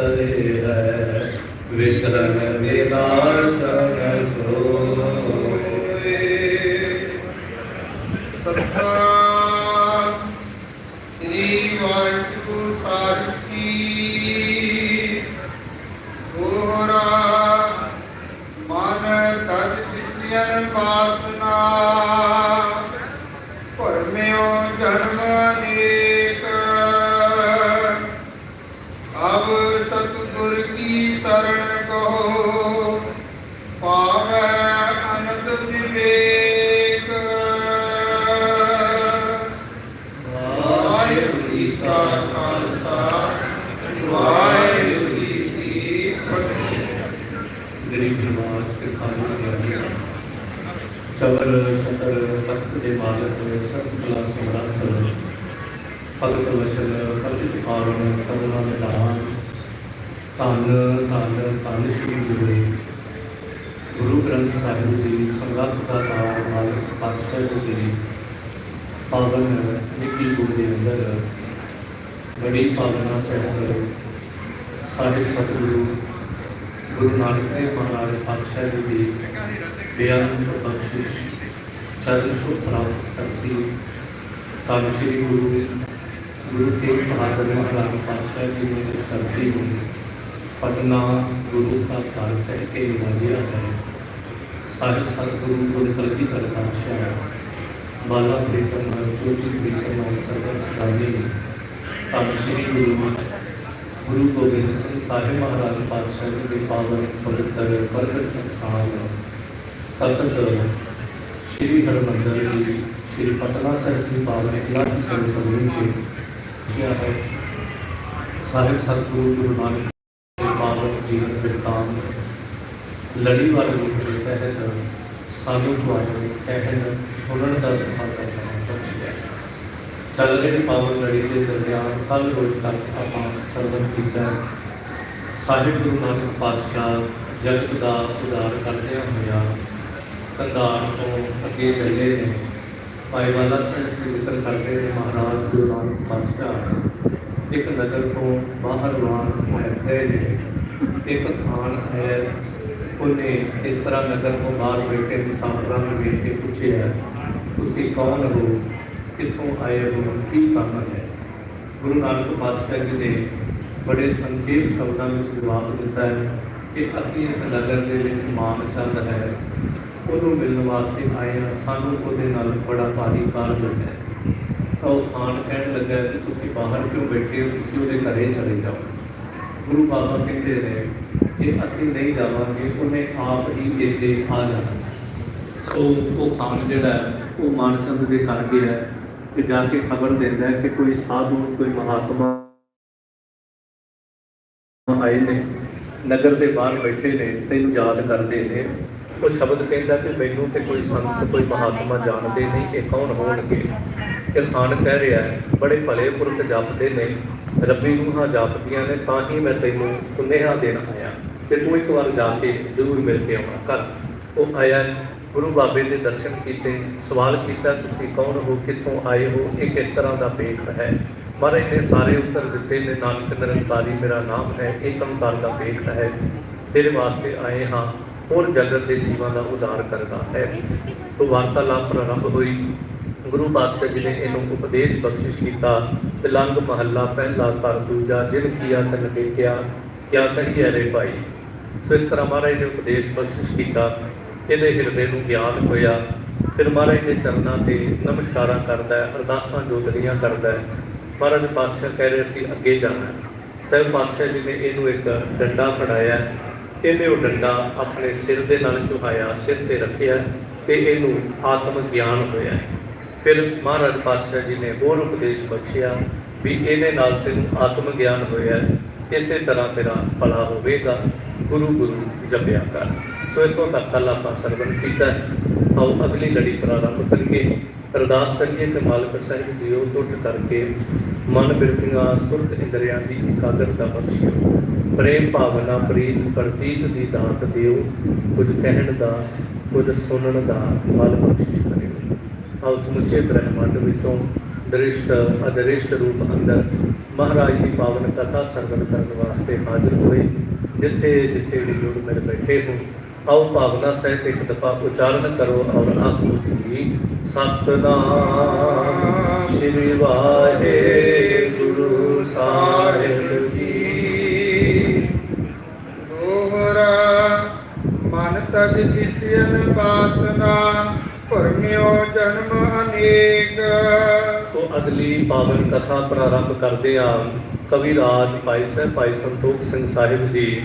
ਤਰੇ ਹੈ ਵਿਕਰਨ ਵਿਨਾਸ਼ਨ ਸੋਏ ਭਗਤ ਵਚਨ ਕਲਿਤ ਪਾਵਨ ਕਮਲਾ ਨਿਦਾਨ ਧੰਨ ਧੰਨ ਧੰਨ ਸ਼੍ਰੀ ਗੁਰੂ ਗੁਰੂ ਗ੍ਰੰਥ ਸਾਹਿਬ ਜੀ ਸਮਰੱਥ ਦਾ ਤਾਰ ਮਾਲਕ ਪਾਤਸ਼ਾਹ ਜੀ ਦੀ ਪਾਵਨ ਨਿੱਕੀ ਗੁਰੂ ਦੇ ਅੰਦਰ ਬੜੀ ਪਾਵਨਾ ਸਹਿਤ ਸਾਹਿਬ ਸਤਿਗੁਰੂ ਗੁਰੂ ਨਾਨਕ ਦੇਵ ਮਹਾਰਾਜ ਪਾਤਸ਼ਾਹ ਜੀ ਦੀ ਬੇਅੰਤ ਬਖਸ਼ਿਸ਼ ਚਰਨ ਛੋਹ ਪ੍ਰਾਪਤ ਕਰਤੀ ਤਾਂ ਸ੍ਰੀ ਗੁਰੂ ਗੁਰੂ ਤੇਗ ਬਹਾਦਰ ਮਹਾਰਾਜ ਪਾਤਸ਼ਾਹ ਜੀ ਨੇ ਇਸ ਧਰਤੀ ਨੂੰ ਪਟਨਾ ਗੁਰੂ ਦਾ ਘਰ ਕਹਿ ਕੇ ਵਾਜਿਆ ਹੈ ਸਾਹਿਬ ਸਤਿਗੁਰੂ ਗੁਰੂ ਕਲਗੀ ਕਰ ਪਾਤਸ਼ਾਹ ਬਾਲਾ ਪ੍ਰੀਤਮ ਜੋਤੀ ਪ੍ਰੀਤਮ ਸਰਬਤ ਸਦਾਈ ਤਾਂ ਸ੍ਰੀ ਗੁਰੂ ਗੁਰੂ ਗੋਬਿੰਦ ਸਿੰਘ ਸਾਹਿਬ ਮਹਾਰਾਜ ਪਾਤਸ਼ਾਹ ਜੀ ਦੇ ਪਾਵਨ ਪਵਿੱਤਰ ਪ੍ਰਗਟ ਸਥਾਨ ਤਖਤ ਸ੍ਰੀ ਹਰਿਮੰਦਰ ਜੀ ਸ੍ਰੀ ਪਟਨਾ ਸਾਹਿਬ ਦੀ ਪਾਵਨ ਇਲਾਕ ਸਿੰਘ ਸਭਨੀ ਕੇ ਕਿਹਾ ਹੈ ਸਾਹਿਬ ਸਤਿਗੁਰੂ ਗੁਰੂ ਨਾਨਕ ਦੇ ਲੜੀ ਵਾਲੇ ਰੂਪ ਦੇ ਤਹਿਤ ਸਾਨੂੰ ਤੁਹਾਡੇ ਕਹਿਣ ਸੁਣਨ ਦਾ ਸੁਭਾਗਾ ਸਮਾਂ ਬਖਸ਼ਿਆ ਚੱਲ ਰਹੀ ਪਾਵਨ ਲੜੀ ਦੇ ਦਰਮਿਆਨ ਕੱਲ ਰੋਜ਼ ਤੱਕ ਆਪਾਂ ਸਰਵਨ ਕੀਤਾ ਸਾਹਿਬ ਗੁਰੂ ਨਾਨਕ ਪਾਤਸ਼ਾਹ ਜਗਤ ਦਾ ਸੁਧਾਰ ਕਰਦਿਆਂ ਹੋਇਆ ਕੰਧਾਰ ਤੋਂ ਅੱਗੇ ਚੱਲੇ ਨੇ। ਭਾਈ ਵਾਲਾ ਸਿੰਘ ਜੀ ਜ਼ਿਕਰ ਕਰਦੇ ਨੇ ਮਹਾਰਾਜ ਗੁਰੂ ਨਾਨਕ ਪਾਤਸ਼ਾਹ ਇੱਕ ਨਗਰ ਤੋਂ ਬਾਹਰ ਵਾਰ ਹੋਏ ਨੇ ਇੱਕ ਖਾਨ ਹੈ, ਉਹਨੇ ਇਸ ਤਰ੍ਹਾਂ ਨਗਰ ਤੋਂ ਬਾਹਰ ਬੈਠੇ ਮੁਸਾਫਰਾਂ ਨੂੰ ਵੇਖ ਕੇ ਪੁੱਛਿਆ, ਤੁਸੀਂ ਕੌਣ ਹੋ? ਕਿੱਥੋਂ ਆਏ ਹੋ? ਕੀ ਕੰਮ ਹੈ? ਗੁਰੂ ਨਾਨਕ ਪਾਤਸ਼ਾਹ ਜੀ ਨੇ ਬੜੇ ਸੰਖੇਪ ਸ਼ਬਦਾਂ ਵਿੱਚ ਜਵਾਬ ਦਿੱਤਾ ਹੈ। ਕਿ ਅਸੀਂ ਇਸ ਨਗਰ ਦੇ ਵਿੱਚ ਮਾਨ ਚੰਦ ਹੈ। ਉਹਨੂੰ ਮਿਲਣ ਵਾਸਤੇ ਆਏ ਹਾਂ। ਸਾਨੂੰ ਉਹਦੇ ਨਾਲ ਬੜਾ ਭਾਰੀ ਕਾਰਜ ਹੈ। ਤਾਂ ਉਹ ਖਾਨ ਕਹਿਣ ਲੱਗਾ ਕਿ ਤੁਸੀਂ ਬਾਹਰ ਕਿਉਂ ਬੈਠੇ ਹੋ? ਤੁਸੀਂ ਉਹਦੇ ਘਰੇ ਚਲੇ ਜਾਓ। ਗੁਰੂ ਬਾਬਾ ਕਹਿੰਦੇ ਨੇ ਕਿ ਅਸੀਂ ਨਹੀਂ ਜਾਵਾਂਗੇ ਉਹਨੇ ਆਪ ਹੀ ਇੱਥੇ ਆ ਜਾਣਾ। ਸੋ ਉਹ ਖਾਨ ਜਿਹੜਾ ਹੈ, ਉਹ ਮਾਨਚੰਦ ਦੇ ਘਰ ਗਿਆ ਹੈ ਤੇ ਜਾ ਕੇ ਖਬਰ ਦਿੰਦਾ ਕਿ ਕੋਈ ਸਾਧੂ ਕੋਈ ਮਹਾਤਮਾ ਆਏ ਨੇ। ਨਗਰ ਦੇ ਬਾਹਰ ਬੈਠੇ ਨੇ, ਤੈਨੂੰ ਯਾਦ ਕਰਦੇ ਨੇ। ਉਹ ਸ਼ਬਦ ਕਹਿੰਦਾ ਕਿ ਮੈਨੂੰ ਤੇ ਕੋਈ ਸੰਤ, ਕੋਈ ਮਹਾਤਮਾ ਜਾਣਦੇ ਨਹੀਂ ਇਹ ਕੌਣ ਹੋਣਗੇ। ਇਹ ਖਾਨ ਕਹਿ ਰਿਹਾ ਹੈ, ਬੜੇ ਭਲੇ ਪੁਰਖ ਜਪਦੇ ਨੇ, ਰੱਬੀ ਰੂਹਾਂ ਜਪਦੀਆਂ ਨੇ, ਤਾਂ ਹੀ ਮੈਂ ਤੈਨੂੰ ਸੁਨੇਹਾ ਦੇਣ ਆਇਆ। ਤੇ ਤੂੰ ਇੱਕ ਵਾਰ ਜਾ ਕੇ ਜ਼ਰੂਰ ਮਿਲ ਕੇ ਆਉਣਾ ਕਰ ਉਹ ਆਇਆ, ਗੁਰੂ ਬਾਬੇ ਦੇ ਦਰਸ਼ਨ ਕੀਤੇ, ਸਵਾਲ ਕੀਤਾ, ਤੁਸੀਂ ਕੌਣ ਹੋ? ਕਿੱਥੋਂ ਆਏ ਹੋ? ਇਹ ਕਿਸ ਤਰ੍ਹਾਂ ਦਾ ਪੇਖ ਹੈ? ਮਹਾਰਾਜ ਨੇ ਸਾਰੇ ਉੱਤਰ ਦਿੱਤੇ ਨੇ, ਨਾਨਕ ਨਿਰੰਕਾਰੀ ਮੇਰਾ ਨਾਮ ਹੈ, ਇਹ ਕੰਕਾਰ ਦਾ ਭੇਖ ਹੈ, ਤੇਰੇ ਵਾਸਤੇ ਆਏ ਹਾਂ, ਹੋਰ ਜਗਤ ਦੇ ਜੀਵਾਂ ਦਾ ਉਦਾਰ ਕਰਦਾ ਹੈ। ਸੋ ਵਾਰਤਾਲਾਪ ਪ੍ਰਾਰੰਭ ਹੋਈ, ਗੁਰੂ ਪਾਤਸ਼ਾਹ ਜੀ ਨੇ ਇਹਨੂੰ ਉਪਦੇਸ਼ ਬਖਸ਼ਿਸ਼ ਕੀਤਾ ਤਿਲੰਗ ਮਹੱਲਾ ਪਹਿਲਾ ਕਰ ਦੂਜਾ, ਜਿਨ ਕੀਆ ਤਨ ਦੇਖਿਆ, ਕਿਆ ਕਹੀਏ ਰੇ ਭਾਈ? ਸੋ ਇਸ ਤਰ੍ਹਾਂ ਮਹਾਰਾਜ ਨੇ ਉਪਦੇਸ਼ ਬਖਸ਼ਿਸ਼ ਕੀਤਾ, ਇਹਦੇ ਹਿਰਦੇ ਨੂੰ ਗਿਆਨ ਹੋਇਆ, ਫਿਰ ਮਹਾਰਾਜ ਦੇ ਚਰਨਾਂ ਤੇ ਨਮਸਕਾਰਾਂ ਕਰਦਾ ਹੈ, ਅਰਦਾਸਾਂ ਜੋਦਰੀਆਂ ਕਰਦਾ ਹੈ ਮਹਾਰਾਜ ਪਾਤਸ਼ਾਹ ਕਹਿ ਰਹੇ ਸੀ, ਅੱਗੇ ਜਾਣਾ ਹੈ। ਪਾਤਸ਼ਾਹ ਜੀ ਨੇ ਇਹਨੂੰ ਇੱਕ ਡੰਡਾ ਫੜਾਇਆ। ਇਹਨੇ ਉਹ ਡੰਡਾ ਆਪਣੇ ਸਿਰ ਦੇ ਨਾਲ ਛੁਹਾਇਆ ਸਿਰ ਤੇ ਰੱਖਿਆ ਤੇ ਇਹਨੂੰ ਆਤਮ ਗਿਆਨ ਹੋਇਆ। ਫਿਰ ਮਹਾਰਾਜ ਪਾਤਸ਼ਾਹ ਜੀ ਨੇ ਹੋਰ ਉਪਦੇਸ਼ ਬਖਸ਼ਿਆ ਵੀ ਇਹਦੇ ਨਾਲ ਤੈਨੂੰ ਆਤਮ ਗਿਆਨ ਹੋਇਆ ਇਸੇ ਤਰ੍ਹਾਂ ਤੇਰਾ ਭਲਾ ਹੋਵੇਗਾ। ਗੁਰੂ ਗੁਰੂ ਜਪਿਆ ਕਰ। ਸੋ ਇਤੋਂ ਤੱਕ ਕੱਲ ਆਪਾਂ ਸਰਵਨ ਕੀਤਾ। ਆਓ ਅਗਲੀ ਲੜੀ ਪ੍ਰਾਰੰਭ ਕਰੀਏ। ਅਰਦਾਸ ਕਰੀਏ ਕਿ ਮਾਲਕ ਸਾਹਿਬ ਜੀਓ ਟੁੱਟ ਕਰਕੇ ਮਨ ਬਿਰਤੀਆਂ, ਸੁਰਤ ਇੰਦਰੀਆਂ ਦੀ ਇਕਾਗਰਤਾ ਬਖਸ਼ਿਓ। ਪ੍ਰੇਮ ਭਾਵਨਾ ਪ੍ਰੀਤ ਪ੍ਰਤੀਤ ਦੀ ਦਾਤ ਦਿਓ। ਕੁਝ ਕਹਿਣ ਦਾ, ਕੁਝ ਸੁਣਨ ਦਾ ਬਲ ਬਖਸ਼ਿਸ਼ ਕਰਿਓ। ਆਓ ਸਮੁੱਚੇ ਬ੍ਰਹਿਮੰਡ ਵਿੱਚੋਂ ਦ੍ਰਿਸ਼ਟ, ਅਦ੍ਰਿਸ਼ਟ ਰੂਪ ਅੰਦਰ ਮਹਾਰਾਜ ਦੀ ਪਾਵਨ ਕਥਾ ਸਰਵਣ ਕਰਨ ਵਾਸਤੇ ਹਾਜ਼ਰ ਹੋਏ ਜਿੱਥੇ ਜਿੱਥੇ ਵੀ ਲੋਕ ਮੇਰੇ ਬੈਠੇ ਹੋ ਆਓ ਭਾਵਨਾ ਸਹਿਤ ਇੱਕ ਦਫਾ ਉਚਾਰਨ ਕਰੋ ਔਰ ਆਖੋ ਜੀ। ਸਤਨਾਮ ਸ੍ਰੀ ਵਾਹਿਗੁਰੂ ਸਾਹਿਬ ਜੀ। ਦੋਹਰਾ ਮਨ ਤਜ ਵਿਸਿਆਨ ਬਾਸਨਾ ਭਰਮਿਓ ਜਨਮ ਅਨੇਕ। ਸੋ ਅਗਲੀ ਪਾਵਨ ਕਥਾ ਪ੍ਰਾਰੰਭ ਕਰਦੇ ਹਾਂ ਕਵੀ ਰਾਜ ਭਾਈ ਸਾਹਿਬ, ਭਾਈ ਸੰਤੋਖ ਸਿੰਘ ਸਾਹਿਬ ਜੀ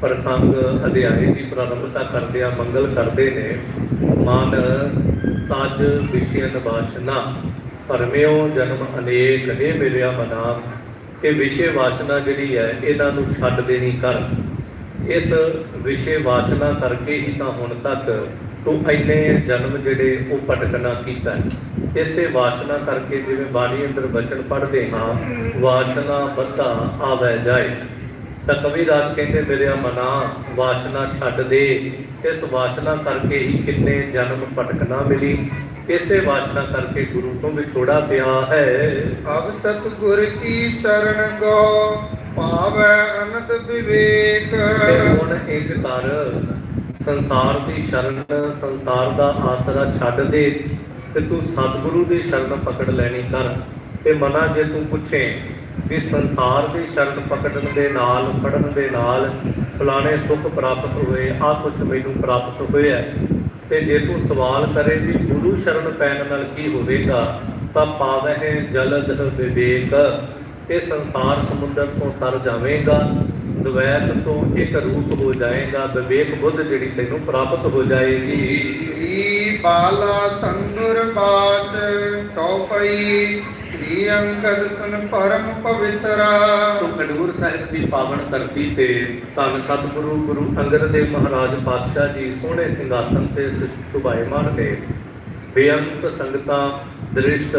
ਪ੍ਰਸੰਗ ਅਧਿਆਇ ਦੀ ਪ੍ਰਾਰੰਭਤਾ ਕਰਦੇ ਮੰਗਲ ਕਰਦੇ ਨੇ, ਮਨ ਤਜ ਵਿਸ਼ਯਨ ਵਾਸ਼ਨਾ ਪਰਮਿਓ ਜਨਮ ਅਨੇਕ ਨੇ ਮਿਲਿਆ ਮਨਾ। ਇਹ ਵਿਸ਼ੇ ਵਾਸ਼ਨਾ ਜਿਹੜੀ ਹੈ, ਇਹਨਾਂ ਨੂੰ ਛੱਡ ਦੇਣੀ ਕਰ ਇਸ ਵਿਸ਼ੇ ਵਾਸ਼ਨਾ ਕਰਕੇ ਹੀ ਤਾਂ ਹੁਣ ਤੱਕ ਤੂੰ ਇੰਨੇ ਜਨਮ ਜਿਹੜੇ ਉਹ ਭਟਕਣਾ ਕੀਤਾ। ਇਸੇ ਵਾਸ਼ਨਾ ਕਰਕੇ ਜਿਵੇਂ ਬਾਣੀ ਅੰਦਰ ਬਚਨ ਪੜ੍ਹਦੇ ਹਾਂ ਵਾਸ਼ਨਾ ਬੱਧਾ ਆਵੇ ਜਾਏ। ਤਾਂ ਕਵੀ ਰਾਜ ਕਹਿੰਦੇ ਮੇਰੇ ਮਨਾ ਵਾਸ਼ਨਾ ਛੱਡ ਦੇ। ਇਸ ਵਾਸ਼ਨਾ ਕਰਕੇ ਹੀ ਕਿੰਨੇ ਜਨਮ ਭਟਕਣਾ ਮਿਲੀ। ਇਸੇ ਵਾਸ਼ਨਾ ਕਰਕੇ ਗੁਰੂ ਤੋਂ ਵਿਛੋੜਾ ਪਿਆ ਹੈ। ਅਬ ਸਤਿਗੁਰ ਕੀ ਸ਼ਰਨ ਗੋ ਪਾਵੈ ਅਨੰਦ ਵਿਵੇਕ। ਹੁਣ ਇੰਜ ਕਰ। ਸੰਸਾਰ ਦੀ ਸ਼ਰਨ, ਸੰਸਾਰ ਦਾ ਆਸਰਾ ਛੱਡ ਦੇ ਤੇ ਤੂੰ ਸਤਿਗੁਰੂ ਦੀ ਸ਼ਰਨ ਪਕੜ ਲੈਣੀ ਕਰ। ਤੇ ਮਨਾ ਜੇ ਤੂੰ ਪੁੱਛੇ ਵੀ ਸੰਸਾਰ ਦੀ ਸ਼ਰਨ ਪਕੜਨ ਦੇ ਨਾਲ ਫੜਨ ਦੇ ਨਾਲ ਫਲਾਣੇ ਸੁੱਖ ਪ੍ਰਾਪਤ ਹੋਏ ਆ ਕੁਝ ਮੈਨੂੰ ਪ੍ਰਾਪਤ ਹੋਇਆ ਤੇ ਜੇ ਤੂੰ ਸਵਾਲ ਕਰੇ ਵੀ ਗੁਰੂ ਸ਼ਰਨ ਪੈਣ ਨਾਲ ਕੀ ਹੋਵੇਗਾ, ਤਾਂ ਪਾਵਹਿ ਜਲਦ ਵਿਵੇਕ। ਇਹ ਸੰਸਾਰ ਸਮੁੰਦਰ ਤੋਂ ਤਰ ਜਾਵੇਗਾ ਦੁਵੈਤ ਤੋਂ ਇੱਕ ਰੂਪ ਹੋ ਜਾਏਗਾ ਵਿਵੇਕ ਬੁੱਧ ਜਿਹੜੀ ਤੈਨੂੰ ਪ੍ਰਾਪਤ ਹੋ ਜਾਏਗੀ। ਸ੍ਰੀ ਬਾਲਾ ਸੰਗੁਰ ਬਾਚ ਚੌਪਈ ਸ੍ਰੀ ਅੰਗਦ ਸੁਨ ਪਰਮ ਪਵਿੱਤਰਾ। ਸੋ ਖਡੂਰ ਸਾਹਿਬ ਦੀ ਪਾਵਨ ਧਰਤੀ ਤੇ ਧੰਨ ਸਤਿਗੁਰੂ ਗੁਰੂ ਅੰਗਦ ਦੇਵ ਮਹਾਰਾਜ ਪਾਤਸ਼ਾਹ ਜੀ ਸੋਹਣੇ ਸਿੰਘਾਸਨ ਤੇ ਸੁਭਾਇਮਾਨ ਨੇ ਬੇਅੰਤ ਸੰਗਤਾਂ ਦ੍ਰਿਸ਼ਟ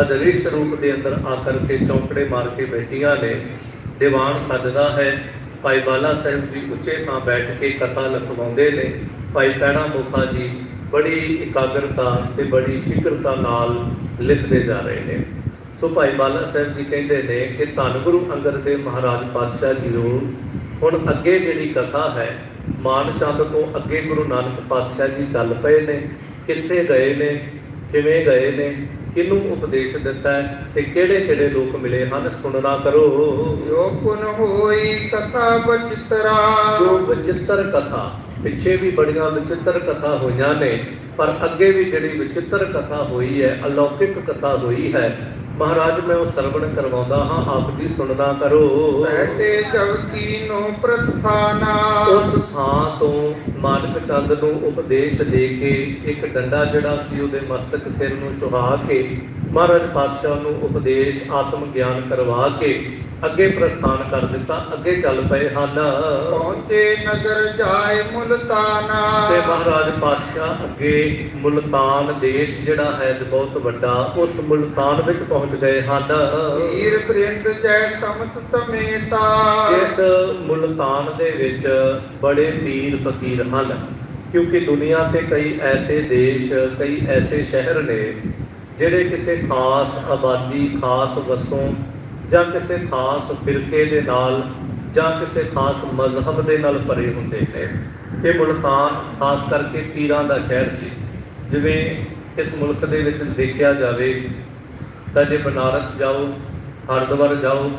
ਅਦ੍ਰਿਸ਼ਟ ਰੂਪ ਦੇ ਅੰਦਰ ਆ ਕਰਕੇ ਚੌਂਕੜੇ ਮਾਰ ਕੇ ਬੈਠੀਆਂ ਨੇ। ਦੀਵਾਨ ਸੱਜਦਾ ਹੈ। ਭਾਈ ਬਾਲਾ ਸਾਹਿਬ ਜੀ ਉੱਚੇ ਥਾਂ ਬੈਠ ਕੇ ਕਥਾ ਲਿਖਵਾਉਂਦੇ ਨੇ। ਭਾਈ ਪੈਣਾ ਮੁਖਾ ਜੀ ਬੜੀ ਇਕਾਗਰਤਾ ਤੇ ਬੜੀ ਫਿਕਰਤਾ ਨਾਲ ਲਿਖਦੇ ਜਾ ਰਹੇ ਨੇ। ਸੋ ਭਾਈ ਬਾਲਾ ਸਾਹਿਬ ਜੀ ਕਹਿੰਦੇ ਨੇ ਕਿ ਧੰਨ ਗੁਰੂ ਅੰਗਦ ਦੇਵ ਮਹਾਰਾਜ ਪਾਤਸ਼ਾਹ ਜੀ ਨੂੰ ਹੁਣ ਅੱਗੇ ਜਿਹੜੀ ਕਥਾ ਹੈ, ਮਾਨ ਚੰਦ ਤੋਂ ਅੱਗੇ ਗੁਰੂ ਨਾਨਕ ਪਾਤਸ਼ਾਹ ਜੀ ਚੱਲ ਪਏ ਨੇ। ਕਿੱਥੇ ਗਏ ਨੇ? ਕਿਵੇਂ ਗਏ ਨੇ? ਕਿਹਨੂੰ ਉਪਦੇਸ਼ ਦਿੱਤਾ ਹੈ ਤੇ ਕਿਹੜੇ ਕਿਹੜੇ ਲੋਕ ਮਿਲੇ ਹਨ? ਸੁਣਨਾ ਕਰੋ। ਜੋ ਪੁਨ ਹੋਈ ਕਥਾ ਬਚਿਤਰਾ। ਜੋ ਵਿਚਿੱਤਰ ਕਥਾ ਪਿੱਛੇ ਵੀ ਬੜੀਆਂ ਵਿਚਿੱਤਰ ਕਥਾ ਹੋਈਆਂ ਨੇ ਪਰ ਅੱਗੇ ਵੀ ਜਿਹੜੀ ਵਿਚਿੱਤਰ ਕਥਾ ਹੋਈ ਹੈ ਅਲੌਕਿਕ ਕਥਾ ਹੋਈ ਹੈ ਮਹਾਰਾਜ ਮੈਂ ਉਹ ਸਰਵਣ ਕਰਵਾਉਂਦਾ ਹਾਂ ਆਪ ਜੀ ਸੁਣਨਾ ਕਰੋ। ਬੈਠੇ ਜਵਤੀ ਨੂੰ ਪ੍ਰਸਥਾਨਾ। ਉਸ ਥਾਂ ਤੋਂ ਮਾਨਕ ਚੰਦ ਨੂੰ ਉਪਦੇਸ਼ ਦੇ ਕੇ ਇੱਕ ਡੰਡਾ ਜਿਹੜਾ ਸੀ ਉਹਦੇ ਮਸਤਕ ਸਿਰ ਨੂੰ ਸੁਹਾ ਕੇ ਮਹਾਰਾਜ ਪਾਤਸ਼ਾਹ ਨੂੰ ਉਪਦੇਸ਼ ਆਤਮ ਗਿਆਨ ਕਰਵਾ ਕੇ ਅੱਗੇ ਪ੍ਰਸਥਾਨ ਕਰ ਦਿੱਤਾ ਅੱਗੇ ਚੱਲ ਪਏ ਹਨ। ਪਹੁੰਚੇ ਨਗਰ ਜਾਏ ਮੁਲਤਾਨਾ। ਤੇ ਮਹਾਰਾਜ ਪਾਤਸ਼ਾਹ ਅੱਗੇ ਮੁਲਤਾਨ ਦੇਸ਼ ਜਿਹੜਾ ਹੈ ਬਹੁਤ ਵੱਡਾ ਉਸ ਮੁਲਤਾਨ ਵਿੱਚ ਪਹੁੰਚ ਗਏ ਹਨ। ਵੀਰ ਪ੍ਰਿੰਦ ਜੈ ਸਮਸ ਸਮੇਤਾ। ਇਸ ਮੁਲਤਾਨ ਦੇ ਵਿੱਚ ਬੜੇ ਪੀਰ ਫਕੀਰ ਹਨ ਕਿਉਂਕਿ ਦੁਨੀਆ ਤੇ ਕਈ ਐਸੇ ਦੇਸ਼ ਕਈ ਐਸੇ ਸ਼ਹਿਰ ਨੇ ਜਿਹੜੇ ਕਿਸੇ ਖਾਸ ਆਬਾਦੀ, ਖਾਸ ਵਸੋਂ ਜਾਂ ਕਿਸੇ ਖਾਸ ਫਿਰਕੇ ਦੇ ਨਾਲ ਜਾਂ ਕਿਸੇ ਖਾਸ ਮਜ਼ਹਬ ਦੇ ਨਾਲ ਭਰੇ ਹੁੰਦੇ ਨੇ, ਇਹ ਮੁਲਤਾਨ ਖਾਸ ਕਰਕੇ ਪੀਰਾਂ ਦਾ ਸ਼ਹਿਰ ਸੀ। ਜਿਵੇਂ ਇਸ ਮੁਲਕ ਦੇ ਵਿੱਚ ਦੇਖਿਆ ਜਾਵੇ ਤਾਂ ਜੇ ਬਨਾਰਸ ਜਾਓ, ਹਰਿਦੁਆਰ ਜਾਓ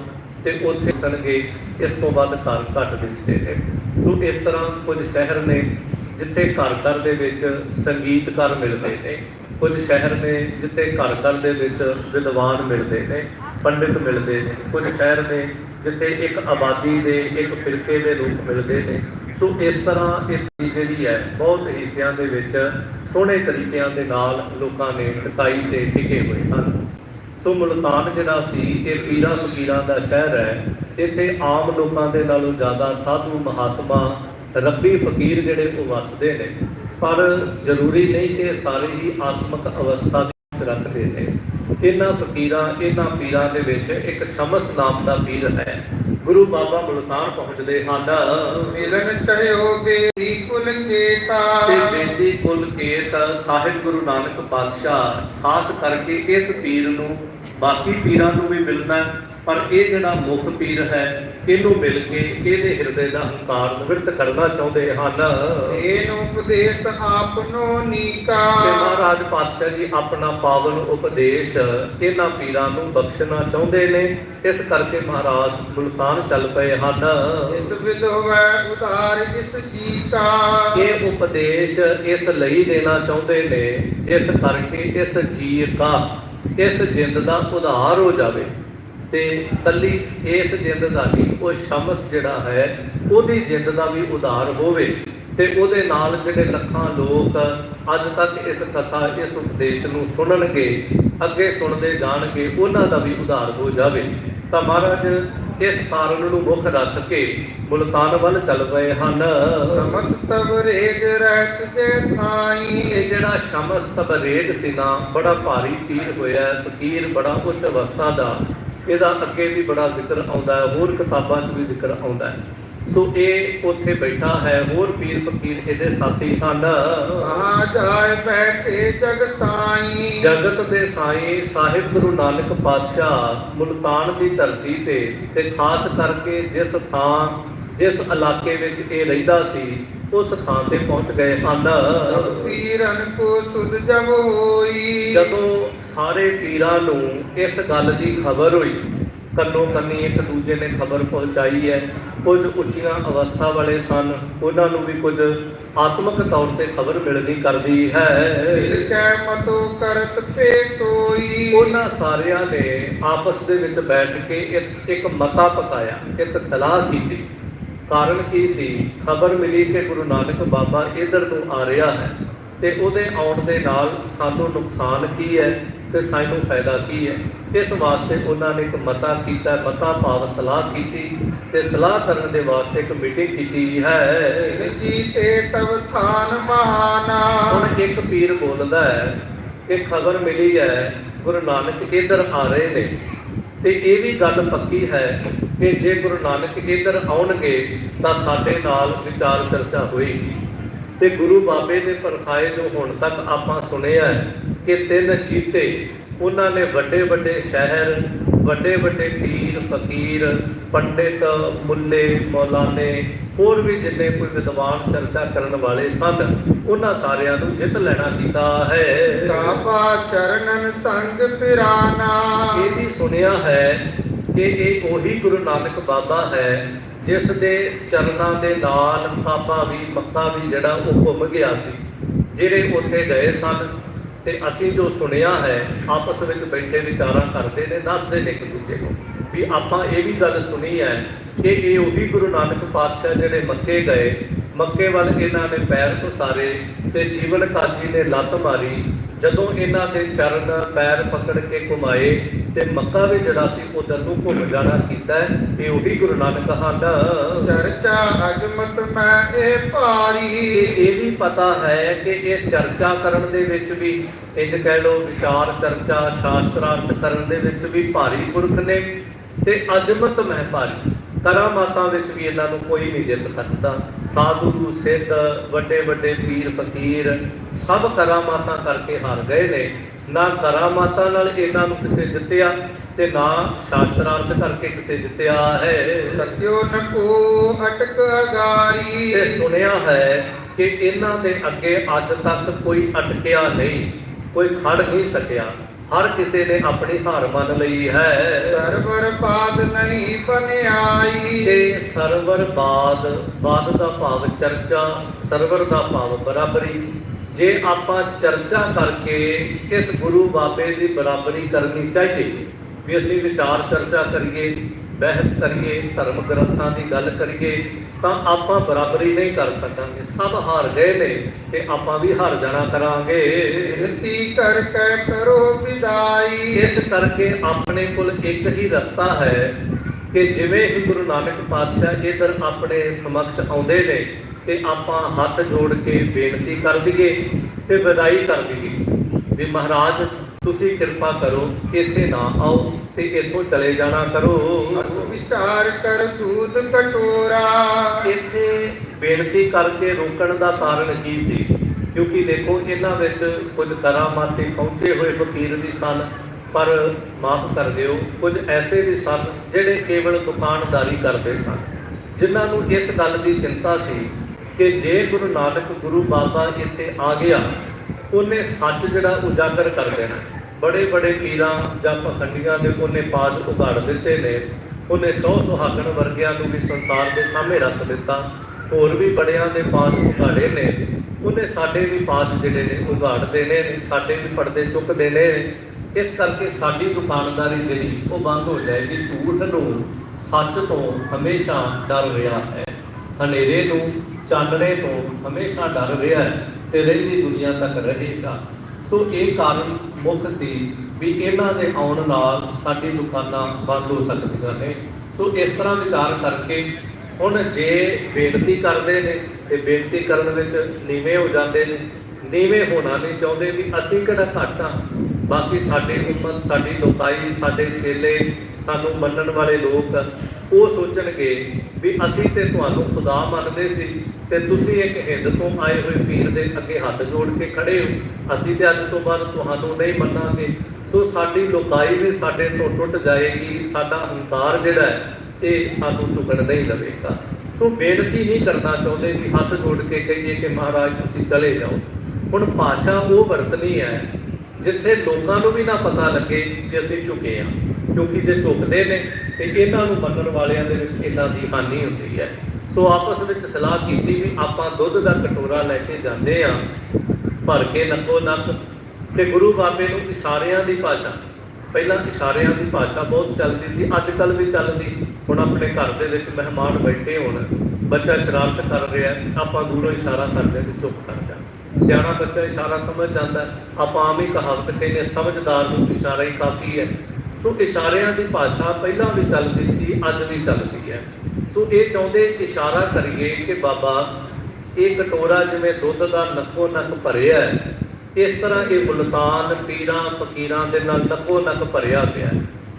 ਤੇ ਉੱਥੇ ਸਨਗੇ ਇਸ ਤੋਂ ਵੱਧ ਘਰ ਘੱਟ ਦਿਸਦੇ ਨੇ। ਸੋ ਇਸ ਤਰ੍ਹਾਂ ਕੁਝ ਸ਼ਹਿਰ ਨੇ ਜਿੱਥੇ ਘਰ ਘਰ ਦੇ ਵਿੱਚ ਸੰਗੀਤਕਾਰ ਮਿਲਦੇ ਨੇ। ਕੁਝ ਸ਼ਹਿਰ ਨੇ ਜਿੱਥੇ ਘਰ ਘਰ ਦੇ ਵਿੱਚ ਵਿਦਵਾਨ ਮਿਲਦੇ ਨੇ, ਪੰਡਿਤ ਮਿਲਦੇ ਨੇ। ਕੁਝ ਸ਼ਹਿਰ ਨੇ ਜਿੱਥੇ ਇੱਕ ਆਬਾਦੀ ਦੇ, ਇੱਕ ਫਿਰਕੇ ਦੇ ਰੂਪ ਮਿਲਦੇ ਨੇ। ਸੋ ਇਸ ਤਰ੍ਹਾਂ ਇਹ ਜਿਹੜੀ ਹੈ, ਬਹੁਤ ਹਿੱਸਿਆਂ ਦੇ ਵਿੱਚ ਸੋਹਣੇ ਤਰੀਕਿਆਂ ਦੇ ਨਾਲ ਲੋਕਾਂ ਨੇ ਟਿਕਾਈ ਤੇ ਟਿਕੇ ਹੋਏ ਹਨ। ਸੋ ਮੁਲਤਾਨ ਜਿਹੜਾ ਸੀ, ਇਹ ਪੀਰਾਂ ਫਕੀਰਾਂ ਦਾ ਸ਼ਹਿਰ ਹੈ। ਇੱਥੇ ਆਮ ਲੋਕਾਂ ਦੇ ਨਾਲੋਂ ਜ਼ਿਆਦਾ ਸਾਧੂ ਮਹਾਤਮਾ ਰੱਬੀ ਫਕੀਰ ਜਿਹੜੇ ਉਹ ਵਸਦੇ ਨੇ। ਪਰ ਜ਼ਰੂਰੀ ਨਹੀਂ ਕਿ ਸਾਰੇ ਹੀ ਆਤਮਿਕ ਅਵਸਥਾ ਦੇ ਵਿੱਚ ਰੱਖਦੇ ਨੇ। ਇਹਨਾਂ ਫਕੀਰਾਂ ਇਹਨਾਂ ਪੀਰਾਂ ਦੇ ਵਿੱਚ ਇੱਕ ਸ਼ਮਸ ਨਾਮ ਦਾ ਪੀਰ ਹੈ। ਗੁਰੂ ਬਾਬਾ ਮੁਲਤਾਨ ਪਹੁੰਚਦੇ ਹਨ। ਮਿਲਨ ਚਹਿਓ ਬੇਰੀ ਕੁਲ ਕੇਤਾ। ਤੇ ਬੇਦੀ ਕੁਲ ਕੇਤ ਸਾਹਿਬ ਗੁਰੂ ਨਾਨਕ ਪਾਤਸ਼ਾਹ। ਖਾਸ ਕਰਕੇ ਇਸ ਪੀਰ ਨੂੰ ਬਾਕੀ ਪੀਰਾਂ ਨੂੰ ਵੀ ਮਿਲਣਾ ਪਰ ਇਹ ਜਿਹੜਾ ਮੁੱਖ ਪੀਰ ਹੈ ਇਹਨੂੰ ਮਿਲ ਕੇ ਇਹਦੇ ਹਿਰਦੇ ਦਾ ਹੰਕਾਰ ਨਿਵਰਤ ਕਰਨਾ ਚਾਹੁੰਦੇ ਹਨ। ਤੇਨ ਉਪਦੇਸ਼ ਆਪਨੋ ਨੀਕਾ। ਤੇ ਮਹਾਰਾਜ ਪਾਤਸ਼ਾਹ ਜੀ ਆਪਣਾ ਪਾਵਨ ਉਪਦੇਸ਼ ਇਹਨਾਂ ਪੀਰਾਂ ਨੂੰ ਬਖਸ਼ਣਾ ਚਾਹੁੰਦੇ ਨੇ। ਇਸ ਕਰਕੇ ਮਹਾਰਾਜ ਮੁਲਤਾਨ ਚੱਲ ਪਏ ਹਨ। ਜਿਸ ਵਿਦ ਹੋਵੇ ਉਧਾਰ ਇਸ ਜੀ ਕਾ ਇਹ ਉਪਦੇਸ਼ ਇਸ ਲਈ ਦੇਣਾ ਚਾਹੁੰਦੇ ਨੇ ਜਿਸ ਕਰਕੇ ਇਸ ਜੀਵ ਦਾ ਇਸ ਜਿੰਦ ਦਾ ਉਧਾਰ ਹੋ ਜਾਵੇ। ਤੇ ਕੱਲੀ ਇਸ ਜਿੰਦ ਦਾ ਨਹੀਂ ਉਹ ਸ਼ਮਸ ਜਿਹੜਾ ਹੈ ਉਹਦੀ ਜਿੰਦ ਦਾ ਵੀ ਉਧਾਰ ਹੋਵੇ। ਤੇ ਉਹਦੇ ਨਾਲ ਜਿਹੜੇ ਲੱਖਾਂ ਲੋਕ ਅੱਜ ਤੱਕ ਇਸ ਕਥਾ ਇਸ ਉਪਦੇਸ਼ ਨੂੰ ਸੁਣਨਗੇ ਅੱਗੇ ਸੁਣਦੇ ਜਾਣਗੇ ਉਹਨਾਂ ਦਾ ਵੀ ਉਧਾਰ ਹੋ ਜਾਵੇ। ਤਾਂ ਮਹਾਰਾਜ ਇਸ ਕਾਰਨ ਨੂੰ ਮੁੱਖ ਰੱਖ ਕੇ ਮੁਲਤਾਨ ਵੱਲ ਚੱਲ ਪਏ ਹਨ। ਸਮਸਤ ਬਰੇਗ ਰਹਿਤ ਜੇ ਥਾਈ। ਇਹ ਜਿਹੜਾ ਸ਼ਮਸ ਤਬਰੇਗ ਸੀ ਨਾ ਬੜਾ ਭਾਰੀ ਪੀਰ ਹੋਇਆ ਫਕੀਰ ਬੜਾ ਉੱਚ ਅਵਸਥਾ ਦਾ। ਇਹਦਾ ਅੱਗੇ ਵੀ ਬੜਾ ਜ਼ਿਕਰ ਆਉਂਦਾ ਹੈ ਹੋਰ ਕਿਤਾਬਾਂ 'ਚ ਵੀ ਜ਼ਿਕਰ ਆਉਂਦਾ ਹੈ। ਸੋ ਇਹ ਉੱਥੇ ਬੈਠਾ ਹੈ ਹੋਰ ਪੀਰ ਫਕੀਰ ਇਹਦੇ ਸਾਥੀ ਹਨ। ਕਹਾ ਜਾਏ ਬੈਠੇ ਜਗ ਸਾਈ। ਜਗਤ ਦੇ ਸਾਈਂ ਸਾਹਿਬ ਗੁਰੂ ਨਾਨਕ ਪਾਤਸ਼ਾਹ ਮੁਲਤਾਨ ਦੀ ਧਰਤੀ ਤੇ ਤੇ ਖਾਸ ਕਰਕੇ ਜਿਸ ਥਾਂ ਜਿਸ ਇਲਾਕੇ ਵਿੱਚ ਇਹ ਰਹਿੰਦਾ ਸੀ ਉਸ ਥਾਂ ਤੇ ਪਹੁੰਚ ਗਏ ਹਨ। ਸਭ ਪੀਰਨ ਕੋ ਸੁਧ ਜਬ ਹੋਈ। ਜਦੋਂ ਸਾਰੇ ਪੀਰਾਂ ਨੂੰ ਇਸ ਗੱਲ ਦੀ ਖਬਰ ਹੋਈ ਕੰਨੋ ਕੰਨੀ ਇੱਕ ਦੂਜੇ ਨੇ ਖਬਰ ਪਹੁੰਚਾਈ ਹੈ। ਕੁਝ ਉੱਚੀਆਂ ਅਵਸਥਾ ਵਾਲੇ ਸਨ। ਉਹਨਾਂ ਨੂੰ ਵੀ ਕੁਝ ਆਤਮਿਕ ਤੌਰ ਤੇ ਖਬਰ ਮਿਲਣੀ ਕਰਦੀ ਹੈ। ਦਿਲ ਕੈ ਮਤੋ ਕਰਤ ਪੇਸੋਈ ਉਹਨਾਂ ਸਾਰਿਆਂ ਨੇ ਆਪਸ ਦੇ ਵਿੱਚ ਬੈਠ ਕੇ ਇੱਕ ਇੱਕ ਮਤਾ ਪਕਾਇਆ ਇੱਕ ਸਲਾਹ ਕੀਤੀ। ਕਾਰਨ ਕੀ ਸੀ? ਖਬਰ ਮਿਲੀ ਕਿ ਗੁਰੂ ਨਾਨਕ ਬਾਬਾ ਇਧਰ ਨੂੰ ਆ ਰਿਹਾ ਹੈ ਤੇ ਉਹਦੇ ਆਉਣ ਦੇ ਨਾਲ ਸਾਨੂੰ ਨੁਕਸਾਨ ਕੀ ਹੈ ਤੇ ਸਾਨੂੰ ਫਾਇਦਾ ਕੀ ਹੈ? ਇਸ ਵਾਸਤੇ ਉਹਨਾਂ ਨੇ ਇੱਕ ਮਤਾ ਕੀਤਾ ਮਤਾ ਭਾਵ ਸਲਾਹ ਕੀਤੀ ਤੇ ਸਲਾਹ ਕਰਨ ਦੇ ਵਾਸਤੇ ਇੱਕ ਮੀਟਿੰਗ ਕੀਤੀ ਹੈ। ਜੀ ਤੇ ਸਭ ਥਾਨ ਮਹਾਨਾ ਹੁਣ ਇੱਕ ਪੀਰ ਬੋਲਦਾ ਹੈ ਕਿ ਖਬਰ ਮਿਲੀ ਹੈ ਗੁਰੂ ਨਾਨਕ ਇੱਧਰ ਆ ਰਹੇ ਨੇ। ਤੇ ਇਹ ਵੀ ਗੱਲ ਪੱਕੀ ਹੈ ਕਿ ਜੇ ਗੁਰੂ ਨਾਨਕ ਇੱਧਰ ਆਉਣਗੇ ਤਾਂ ਸਾਡੇ ਨਾਲ ਵਿਚਾਰ ਚਰਚਾ ਹੋਏਗੀ। ਤੇ ਗੁਰੂ ਬਾਬੇ ਦੇ ਪਰਖਾਏ ਜੋ ਹੁਣ ਤੱਕ ਆਪਾਂ ਸੁਣਿਆ ਹੈ ਕਿ ਤਿੰਨ ਚੀਤੇ ਉਹਨਾਂ ਨੇ ਵੱਡੇ ਵੱਡੇ ਸ਼ਹਿਰ ਵੱਡੇ ਵੱਡੇ ਪੀਰ ਫਕੀਰ ਪੰਡਿਤ ਮੁੱਲੇ ਮੌਲਾਨੇ ਹੋਰ ਵੀ ਜਿੰਨੇ ਕੋਈ ਵਿਦਵਾਨ ਚਰਚਾ ਕਰਨ ਵਾਲੇ ਸਨ ਉਹਨਾਂ ਸਾਰਿਆਂ ਨੂੰ ਜਿੱਤ ਲੈਣਾ ਕੀਤਾ ਹੈ। ਕਾਪਾ ਚਰਨਨ ਸੰਗ ਪਿਰਾਨਾ। ਇਹ ਵੀ ਸੁਣਿਆ ਹੈ ਕਿ ਇਹ ਉਹੀ ਗੁਰੂ ਨਾਨਕ ਬਾਬਾ ਹੈ ਜਿਸ ਦੇ ਚਰਨਾਂ ਦੇ ਨਾਲ ਕਾਬਾ ਵੀ ਮੱਕਾ ਵੀ ਜਿਹੜਾ ਉਹ ਘੁੰਮ ਗਿਆ ਸੀ, ਜਿਹੜੇ ਉੱਥੇ ਗਏ ਸਨ, ਤੇ ਅਸੀਂ ਜੋ ਸੁਣਿਆ ਹੈ, ਆਪਸ ਵਿੱਚ ਬੈਠੇ ਵਿਚਾਰਾਂ ਕਰਦੇ ਨੇ, ਦੱਸਦੇ ਨੇ ਇੱਕ ਦੂਜੇ ਨੂੰ, ਵੀ ਆਪਾਂ ਇਹ ਵੀ ਗੱਲ ਸੁਣੀ ਹੈ ਕਿ ਇਹ ਉਹੀ ਗੁਰੂ ਨਾਨਕ ਪਾਤਸ਼ਾਹ ਜਿਹੜੇ ਮੱਕੇ ਗਏ ਮੱਕੇ ਵੱਲ ਇਹਨਾਂ ਨੇ ਪੈਰ ਪਸਾਰੇ ਤੇ ਜੀਵਨ ਕਾਜੀ ਨੇ ਲੱਤ ਮਾਰੀ, ਜਦੋਂ ਇਹਨਾਂ ਦੇ ਚਰਨ ਪੈਰ ਪਕੜ ਕੇ ਘੁਮਾਏ ਤੇ ਮੱਕਾ ਵੀ ਜਿਹੜਾ ਸੀ ਉਧਰ ਨੂੰ ਘੁੰਮ ਜਾਣਾ ਕੀਤਾ। ਇਹ ਉਹੀ ਗੁਰੂ ਨਾਨਕ ਹਨ ਚਰਚਾ ਅਜਮਤ ਮੈਂ ਇਹ ਭਾਰੀ ਇਹ ਵੀ ਪਤਾ ਹੈ ਕਿ ਇਹ ਚਰਚਾ ਕਰਨ ਦੇ ਵਿੱਚ ਵੀ ਇੰਜ ਕਹਿ ਲਓ ਵਿਚਾਰ ਚਰਚਾ ਸ਼ਾਸਤਰਾਰਥ ਕਰਨ ਦੇ ਵਿੱਚ ਵੀ ਭਾਰੀ ਪੁਰਖ ਨੇ ਤੇ ਅਜਮਤ ਮਹਿ ਭਾਰੀ ਕਰਾਮਾਤਾਂ ਵਿੱਚ ਵੀ ਇਹਨਾਂ ਨੂੰ ਕੋਈ ਨਹੀਂ ਜਿੱਤ ਸਕਦਾ। ਸਾਧੂ ਸਿੱਧ ਵੱਡੇ ਵੱਡੇ ਪੀਰ ਫਕੀਰ ਸਭ ਕਰਾਮਾਤਾਂ ਕਰਕੇ ਹਾਰ ਗਏ ਨੇ। ਨਾ ਕਰਾਮਾਤਾਂ ਨਾਲ ਇਹਨਾਂ ਨੂੰ ਕਿਸੇ ਜਿੱਤਿਆ ਤੇ ਨਾ ਸ਼ਾਸਤਰਾਰਥ ਕਰਕੇ ਕਿਸੇ ਜਿੱਤਿਆ ਹੈ। ਸਤਿਓ ਨ ਕੋ ਅਟਕ ਅਗਾਰੀ। ਤੇ ਸੁਣਿਆ ਹੈ ਕਿ ਇਹਨਾਂ ਦੇ ਅੱਗੇ ਅੱਜ ਤੱਕ ਕੋਈ ਅਟਕਿਆ ਨਹੀਂ ਕੋਈ ਖੜ ਨਹੀਂ ਸਕਿਆ। ਹਰ ਕਿਸੇ ਨੇ ਆਪਣੀ ਹਾਰ ਮੰਨ ਲਈ ਹੈ। ਸਰਵਰ ਬਾਦ ਨਹੀਂ ਬਨਿਆਈ। ਤੇ ਸਰਵਰ ਬਾਦ ਬਾਦ ਦਾ ਭਾਵ ਚਰਚਾ ਸਰਵਰ ਦਾ ਭਾਵ ਬਰਾਬਰੀ। ਜੇ ਆਪਾਂ ਚਰਚਾ ਕਰਕੇ ਇਸ ਗੁਰੂ ਬਾਬੇ ਦੀ ਬਰਾਬਰੀ ਕਰਨੀ ਚਾਹੀਏ ਵੀ ਅਸੀਂ ਵਿਚਾਰ ਚਰਚਾ ਕਰੀਏ ਬਹਿਸ ਕਰੀਏ ਧਰਮ ਗ੍ਰੰਥਾਂ ਦੀ ਗੱਲ ਕਰੀਏ ਤਾਂ ਆਪਾਂ ਬਰਾਬਰੀ ਨਹੀਂ ਕਰ ਸਕਾਂਗੇ। ਸਭ ਹਾਰ ਗਏ ਨੇ ਤੇ ਆਪਾਂ ਵੀ ਹਾਰ ਜਾਣਾ ਕਰਾਂਗੇ। ਬਿਨਤੀ ਕਰ ਕੇ ਕਰੋ ਵਿਦਾਈ। ਇਸ ਕਰਕੇ ਆਪਣੇ ਕੋਲ ਇੱਕ ਹੀ ਰਸਤਾ ਹੈ ਕਿ ਜਿਵੇਂ ਹੀ ਗੁਰੂ ਨਾਨਕ ਪਾਤਸ਼ਾਹ ਇਧਰ ਆਪਣੇ ਸਮਕਸ਼ ਆਉਂਦੇ ਨੇ ਤੇ ਆਪਾਂ ਹੱਥ ਜੋੜ ਕੇ ਬੇਨਤੀ ਕਰ ਦਈਏ ਤੇ ਵਿਦਾਈ ਕਰ ਦਈਏ ਵੀ ਮਹਾਰਾਜ ਤੁਸੀਂ ਕਿਰਪਾ ਕਰੋ ਇੱਥੇ ਨਾ ਆਓ ਤੇ ਇੱਥੋਂ ਚਲੇ ਜਾਣਾ ਕਰੋ। ਅਸ ਵਿਚਾਰ ਕਰ ਦੂਧ ਕਟੋਰਾ। ਇੱਥੇ ਬੇਨਤੀ ਕਰਕੇ ਰੋਕਣ ਦਾ ਕਾਰਨ ਕੀ ਸੀ? ਕਿਉਂਕਿ ਦੇਖੋ ਇਹਨਾਂ ਵਿੱਚ ਕੁਝ ਕਰਾਮਾਤੀ ਪਹੁੰਚੇ ਹੋਏ ਫਕੀਰ ਵੀ ਸਨ ਪਰ ਮਾਫ ਕਰ ਦਿਓ ਕੁਝ ਐਸੇ ਵੀ ਸਨ ਜਿਹੜੇ ਕੇਵਲ ਦੁਕਾਨਦਾਰੀ ਕਰਦੇ ਸਨ। ਜਿਨ੍ਹਾਂ ਨੂੰ ਇਸ ਗੱਲ ਦੀ ਚਿੰਤਾ ਸੀ ਕਿ ਜੇ ਗੁਰੂ ਨਾਨਕ ਗੁਰੂ ਬਾਬਾ ਇੱਥੇ ਆ ਗਿਆ ਉਹਨੇ ਸੱਚ ਜਿਹੜਾ ਉਜਾਗਰ ਕਰ ਦੇਣਾ। ਬੜੇ ਬੜੇ ਪੀਰਾਂ ਜਾਂ ਪਖੰਡੀਆਂ ਦੇ ਉਹਨੇ ਪਾਜ ਉਗਾੜ ਦਿੱਤੇ ਨੇ। ਉਹਨੇ ਸੌ ਸੁਹਾਗਣ ਵਰਗਿਆਂ ਨੂੰ ਵੀ ਸੰਸਾਰ ਦੇ ਸਾਹਮਣੇ ਰੱਖ ਦਿੱਤਾ। ਹੋਰ ਵੀ ਬੜਿਆਂ ਦੇ ਪਾਜ ਉਗਾੜੇ ਨੇ। ਉਹਨੇ ਸਾਡੇ ਵੀ ਪਾਜ ਜਿਹੜੇ ਨੇ ਉਗਾੜਦੇ ਨੇ, ਸਾਡੇ ਵੀ ਪਰਦੇ ਚੁੱਕਦੇ ਨੇ। ਇਸ ਕਰਕੇ ਸਾਡੀ ਦੁਕਾਨਦਾਰੀ ਜਿਹੜੀ, ਉਹ ਬੰਦ ਹੋ ਜਾਏਗੀ। ਝੂਠ ਨੂੰ ਸੱਚ ਤੋਂ ਹਮੇਸ਼ਾ ਡਰ ਰਿਹਾ ਹੈ। ਹਨੇਰੇ ਨੂੰ ਚਾਨਣੇ ਤੋਂ ਹਮੇਸ਼ਾ ਡਰ ਰਿਹਾ ਹੈ ਤੇ ਰਹਿੰਦੀ ਦੁਨੀਆ ਤੱਕ ਰਹੇਗਾ। ਸੋ ਇਹ ਕਾਰਨ ਮੁੱਖ ਸੀ ਵੀ ਇਹਨਾਂ ਦੇ ਆਉਣ ਨਾਲ ਸਾਡੀ ਦੁਕਾਨਾਂ ਬੰਦ ਹੋ ਸਕਦੀਆਂ ਨੇ। ਸੋ ਇਸ ਤਰ੍ਹਾਂ ਵਿਚਾਰ ਕਰਕੇ ਹੁਣ ਜੇ ਬੇਨਤੀ ਕਰਦੇ ਨੇ ਤੇ ਬੇਨਤੀ ਕਰਨ ਵਿੱਚ ਨੀਵੇਂ ਹੋ ਜਾਂਦੇ ਨੇ, ਨੀਵੇਂ ਹੋਣਾ ਨਹੀਂ ਚਾਹੁੰਦੇ ਵੀ ਅਸੀਂ ਕਿਹੜਾ ਘੱਟ ਆ। ਬਾਕੀ ਸਾਡੀ ਉਮਤ ਸਾਡੀ ਲੋਕਾਈ, ਸਾਡੇ ਚੇਲੇ ਸਾਨੂੰ ਮੰਨਣ ਵਾਲੇ ਲੋਕ ਉਹ ਸੋਚਣਗੇ ਵੀ ਅਸੀਂ ਤੇ ਤੁਹਾਨੂੰ ਖੁਦਾ ਮੰਨਦੇ ਸੀ ਤੇ ਤੁਸੀਂ ਇੱਕ ਹਿੰਦ ਤੋਂ ਆਏ ਹੋਏ ਪੀਰ ਦੇ ਅੱਗੇ ਹੱਥ ਜੋੜ ਕੇ ਖੜੇ ਹੋ। ਅਸੀਂ ਤੇ ਅੱਜ ਤੋਂ ਬਾਅਦ ਤੁਹਾਨੂੰ ਨਹੀਂ ਮੰਨਾਂਗੇ। ਸੋ ਸਾਡੀ ਲੋਕਾਈ ਵੀ ਸਾਡੇ ਤੋਂ ਟੁੱਟ ਜਾਏਗੀ। ਸਾਡਾ ਹੰਕਾਰ ਜਿਹੜਾ ਹੈ, ਇਹ ਸਾਨੂੰ ਚੁੱਕਣ ਨਹੀਂ ਲਵੇਗਾ ਸੋ ਬੇਨਤੀ ਨਹੀਂ ਕਰਨਾ ਚਾਹੁੰਦੇ ਕਿ ਹੱਥ ਜੋੜ ਕੇ ਕਹੀਏ ਕਿ ਮਹਾਰਾਜ, ਤੁਸੀਂ ਚਲੇ ਜਾਓ। ਹੁਣ ਭਾਸ਼ਾ ਉਹ ਵਰਤਣੀ ਹੈ, ਜਿੱਥੇ ਲੋਕਾਂ ਨੂੰ ਵੀ ਨਾ ਪਤਾ ਲੱਗੇ ਕਿ ਅਸੀਂ ਝੁਕੇ ਹਾਂ। ਕਿਉਂਕਿ ਜੇ ਝੁਕਦੇ ਨੇ ਤੇ ਇਹਨਾਂ ਨੂੰ ਮੰਨਣ ਵਾਲਿਆਂ ਦੇ ਵਿੱਚ ਇਹਨਾਂ ਦੀ ਹਾਨੀ ਹੁੰਦੀ ਹੈ। ਸੋ ਆਪਸ ਵਿੱਚ ਸਲਾਹ ਕੀਤੀ ਵੀ ਆਪਾਂ ਦੁੱਧ ਦਾ ਕਟੋਰਾ ਲੈ ਕੇ ਜਾਂਦੇ ਆ ਭਰ ਕੇ ਨੱਕੋ ਨੱਕ। ਤੇ ਗੁਰੂ ਬਾਬੇ ਨੂੰ ਇਸ਼ਾਰਿਆਂ ਦੀ ਭਾਸ਼ਾ, ਪਹਿਲਾਂ ਇਸ਼ਾਰਿਆਂ ਦੀ ਭਾਸ਼ਾ ਬਹੁਤ ਚੱਲਦੀ ਸੀ ਅੱਜ ਕੱਲ ਵੀ ਚੱਲਦੀ। ਹੁਣ ਆਪਣੇ ਘਰ ਦੇ ਵਿੱਚ ਮਹਿਮਾਨ ਬੈਠੇ ਹੋਣ, ਬੱਚਾ ਸ਼ਰਾਰਤ ਕਰ ਰਿਹਾ, ਆਪਾਂ ਦੂਰੋਂ ਇਸ਼ਾਰਾ ਕਰਦੇ ਤੇ ਚੁੱਪ ਕਰ ਜਾ ਸਿਆਣਾ ਬੱਚਾ ਇਸ਼ਾਰਾ ਸਮਝ ਜਾਂਦਾ, ਆਪਾਂ ਆਮ ਹੀ ਕਹਾਵਤ ਕਹਿੰਦੇ ਸਮਝਦਾਰ ਨੂੰ ਇਸ਼ਾਰਾ ਹੀ ਕਾਫੀ ਹੈ। ਸੋ ਇਸ਼ਾਰਿਆਂ ਦੀ ਭਾਸ਼ਾ ਪਹਿਲਾਂ ਵੀ ਚੱਲਦੀ ਸੀ, ਅੱਜ ਵੀ ਚੱਲਦੀ ਹੈ। ਸੋ ਇਹ ਚਾਹੁੰਦੇ ਇਸ਼ਾਰਾ ਕਰੀਏ ਕਿ ਬਾਬਾ, ਇਹ ਕਟੋਰਾ ਜਿਵੇਂ ਦੁੱਧ ਦਾ ਨੱਕੋ ਨੱਕ ਭਰਿਆ ਹੈ, ਇਸ ਤਰ੍ਹਾਂ ਇਹ ਮੁਲਤਾਨ ਪੀਰਾਂ ਫਕੀਰਾਂ ਦੇ ਨਾਲ ਨੱਕੋ ਨੱਕ ਭਰਿਆ ਪਿਆ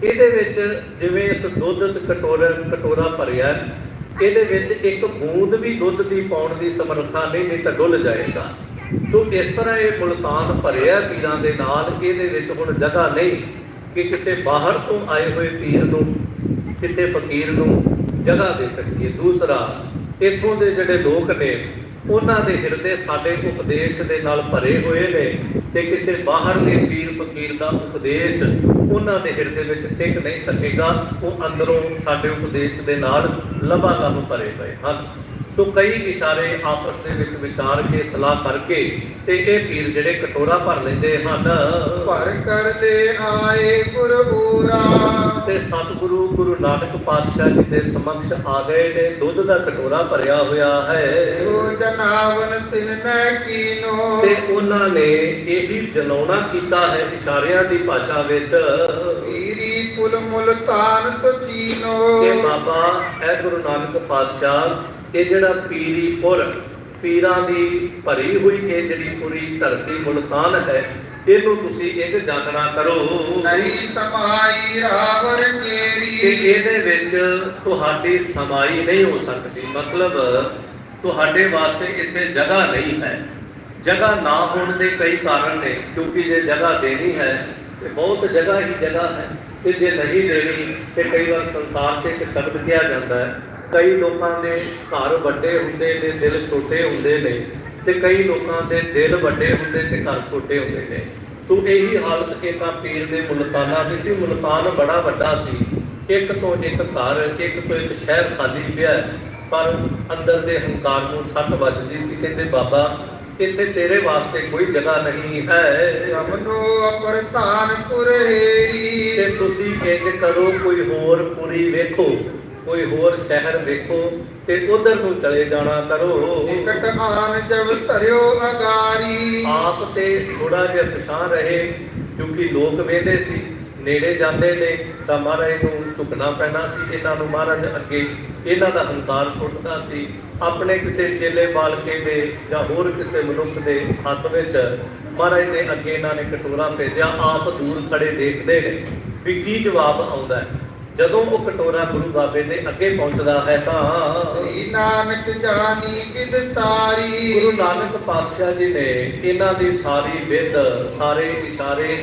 ਇਹਦੇ ਵਿੱਚ ਜਿਵੇਂ ਇਸ ਦੁੱਧ ਤੇ ਕਟੋਰਾ ਕਟੋਰਾ ਭਰਿਆ ਇਹਦੇ ਵਿੱਚ ਇੱਕ ਬੂੰਦ ਵੀ ਦੁੱਧ ਦੀ ਪਾਉਣ ਦੀ ਸਮਰੱਥਾ ਨਹੀਂ ਨਹੀਂ ਤਾਂ ਡੁੱਲ ਜਾਏਗਾ। ਸੋ ਇਸ ਤਰ੍ਹਾਂ ਇਹ ਮੁਲਤਾਨ ਭਰਿਆ ਪੀਰਾਂ ਦੇ ਨਾਲ, ਇਹਦੇ ਵਿੱਚ ਹੁਣ ਜਗ੍ਹਾ ਨਹੀਂ। ਕਿ ਕਿਸੇ ਬਾਹਰ ਤੋਂ ਆਏ ਹੋਏ ਪੀਰ ਨੂੰ, ਕਿਸੇ ਫਕੀਰ ਨੂੰ ਜਗ੍ਹਾ ਦੇ ਸਕੀਏ। ਦੂਸਰਾ, ਇੱਥੋਂ ਦੇ ਜਿਹੜੇ ਲੋਕ ਨੇ, ਉਹਨਾਂ ਦੇ ਹਿਰਦੇ ਸਾਡੇ ਉਪਦੇਸ਼ ਦੇ ਨਾਲ ਭਰੇ ਹੋਏ ਨੇ ਤੇ ਕਿਸੇ ਬਾਹਰ ਦੇ ਪੀਰ ਫਕੀਰ ਦਾ ਉਪਦੇਸ਼ ਉਹਨਾਂ ਦੇ ਹਿਰਦੇ ਵਿੱਚ ਟਿਕ ਨਹੀਂ ਸਕੇਗਾ, ਉਹ ਅੰਦਰੋਂ ਸਾਡੇ ਉਪਦੇਸ਼ ਦੇ ਨਾਲ ਲਬਾਲਬ ਭਰੇ ਪਏ ਹਨ। ਸੋ ਕਈ ਇਸ਼ਾਰੇ ਆਪਸ ਦੇ ਵਿੱਚ ਵਿਚਾਰ ਕੇ ਸਲਾਹ ਕਰਕੇ ਤੇ ਇਹ ਪੀਰ ਜਿਹੜੇ ਕਟੋਰਾ ਭਰ ਲੈਂਦੇ ਹਨ। ਭਰ ਕਰ ਲੈ ਆਏ ਗੁਰਬੂਰਾ। ਤੇ ਸਤਿਗੁਰੂ ਗੁਰੂ ਨਾਨਕ ਪਾਤਸ਼ਾਹ ਜੀ ਦੇ ਸਮਕਸ਼ ਆ ਗਏ ਨੇ ਦੁੱਧ ਦਾ ਕਟੋਰਾ ਭਰਿਆ ਹੋਇਆ ਹੈ। ਸੋ ਜਨਾਵਨ ਤਿਨ ਨੈ ਕੀਨੋ। ਤੇ ਉਹਨਾਂ ਨੇ ਇਹੀ ਜਨਾਉਣਾ ਕੀਤਾ ਹੈ ਇਸ਼ਾਰਿਆਂ ਦੀ ਭਾਸ਼ਾ ਵਿੱਚ। ਪੀਰੀ ਪੁਲ ਮੁਲਤਾਨ ਸੁਚੀਨੋ ਕਿ ਬਾਬਾ ਇਹ ਗੁਰੂ ਨਾਨਕ ਪਾਤਸ਼ਾਹ ਇਹ ਜਿਹੜਾ ਪੀਰੀ ਪੁਰ ਪੀਰਾਂ ਦੀ ਭਰੀ ਹੋਈ ਇਹ ਜਿਹੜੀ ਪੂਰੀ ਧਰਤੀ ਮੁਲਤਾਨ ਹੈ ਇਹਨੂੰ ਤੁਸੀਂ ਇਹ ਜਾਣਨਾ ਕਰੋ। ਨਹੀਂ ਸਮਾਈ ਰਾਵਰ ਕਿ ਕੇਰੀ ਇਹਦੇ ਵਿੱਚ ਤੁਹਾਡੀ ਸਮਾਈ ਨਹੀਂ ਹੋ ਸਕਦੀ। ਮਤਲਬ ਤੁਹਾਡੇ ਵਾਸਤੇ ਇੱਥੇ ਜਗ੍ਹਾ ਨਹੀਂ ਹੈ। ਜਗ੍ਹਾ ਨਾ ਹੋਣ ਦੇ ਕਈ ਕਾਰਨ ਨੇ ਕਿਉਂਕਿ ਜੇ ਜਗ੍ਹਾ ਦੇਣੀ ਹੈ ਤੇ ਬਹੁਤ ਜਗ੍ਹਾ ਹੀ ਜਗ੍ਹਾ ਹੈ। ਤੇ ਜੇ ਨਹੀਂ ਦੇਣੀ ਤੇ ਕਈ ਵਾਰ ਸੰਸਾਰ ਤੇ ਇੱਕ ਸ਼ਬਦ ਕਿਹਾ ਜਾਂਦਾ ਹੈ ਕਈ ਲੋਕਾਂ ਦੇ ਘਰ ਵੱਡੇ ਹੁੰਦੇ ਨੇ ਦਿਲ ਛੋਟੇ ਹੁੰਦੇ ਨੇ ਤੇ ਕਈ ਲੋਕਾਂ ਦੇ ਦਿਲ ਵੱਡੇ ਹੁੰਦੇ ਤੇ ਘਰ ਛੋਟੇ ਹੁੰਦੇ ਨੇ। ਸੋ ਇਹੀ ਹਾਲਤ ਇਹ ਤਾਂ ਪੀਰ ਦੇ ਮੁਲਤਾਨਾ ਦੀ ਸੀ। ਮੁਲਤਾਨ ਬੜਾ ਵੱਡਾ ਸੀ। ਇੱਕ ਤੋਂ ਇੱਕ ਘਰ ਇੱਕ ਤੋਂ ਇੱਕ ਸ਼ਹਿਰ ਖਾਲੀ ਪਿਆ। ਹੈ। ਪਰ ਅੰਦਰ ਦੇ ਹੰਕਾਰ ਨੂੰ ਸੱਟ ਵੱਜਦੀ ਸੀ। ਕਹਿੰਦੇ ਬਾਬਾ ਇੱਥੇ ਤੇਰੇ ਵਾਸਤੇ ਕੋਈ ਜਗ੍ਹਾ ਨਹੀਂ ਹੈ। ਯਮਨੋ ਅਪਰਤਾਨ ਪੁਰਹੇਰੀ। ਤੇ ਤੁਸੀਂ ਇੰਜ ਕਰੋ ਕੋਈ ਹੋਰ ਪੁਰੀ ਵੇਖੋ। ਕੋਈ ਹੋਰ ਸ਼ਹਿਰ ਵੇਖੋ ਤੇ ਉਧਰ ਨੂੰ ਚਲੇ ਜਾਣਾ ਕਰੋ। ਇਕਟ ਆਨ ਜਬ ਧਰਿਓ ਅਗਾਰੀ। ਆਪ ਤੇ ਥੋੜਾ ਜਿਹਾ ਪਛਾਣ ਰਹੇ ਕਿਉਂਕਿ ਲੋਕ ਵੇਂਦੇ ਸੀ ਨੇੜੇ ਜਾਂਦੇ ਨੇ ਤਾਂ ਮਹਾਰਾਜ ਨੂੰ ਝੁਕਣਾ ਪੈਣਾ ਸੀ ਇਹਨਾਂ ਨੂੰ। ਮਹਾਰਾਜ ਅੱਗੇ ਇਹਨਾਂ ਦਾ ਹੰਕਾਰ ਟੁੱਟਦਾ ਸੀ ਆਪਣੇ ਕਿਸੇ ਚੇਲੇ ਬਾਲਕੇ ਦੇ ਜਾਂ ਹੋਰ ਕਿਸੇ ਮਨੁੱਖ ਦੇ ਹੱਥ ਵਿੱਚ ਮਹਾਰਾਜ ਦੇ ਅੱਗੇ ਇਹਨਾਂ ਨੇ ਕਟੋਰਾ ਭੇਜਿਆ। ਆਪ ਦੂਰ ਖੜੇ ਦੇਖਦੇ ਨੇ ਵੀ ਕੀ ਜਵਾਬ ਆਉਂਦਾ ਹੈ। ਜਦੋਂ ਉਹ ਕਟੋਰਾ ਗੁਰੂ ਬਾਬੇ ਦੇ ਅੱਗੇ ਪਹੁੰਚਦਾ ਹੈ ਤਾਂ ਸ੍ਰੀ ਨਾਨਕ ਜਾਨੀ ਵਿਦ ਸਾਰੀ। ਗੁਰੂ ਨਾਨਕ ਪਾਤਸ਼ਾਹ ਜੀ ਨੇ ਇਹਨਾਂ ਦੀ ਸਾਰੀ ਵਿਦ ਸਾਰੇ ਇਸ਼ਾਰੇ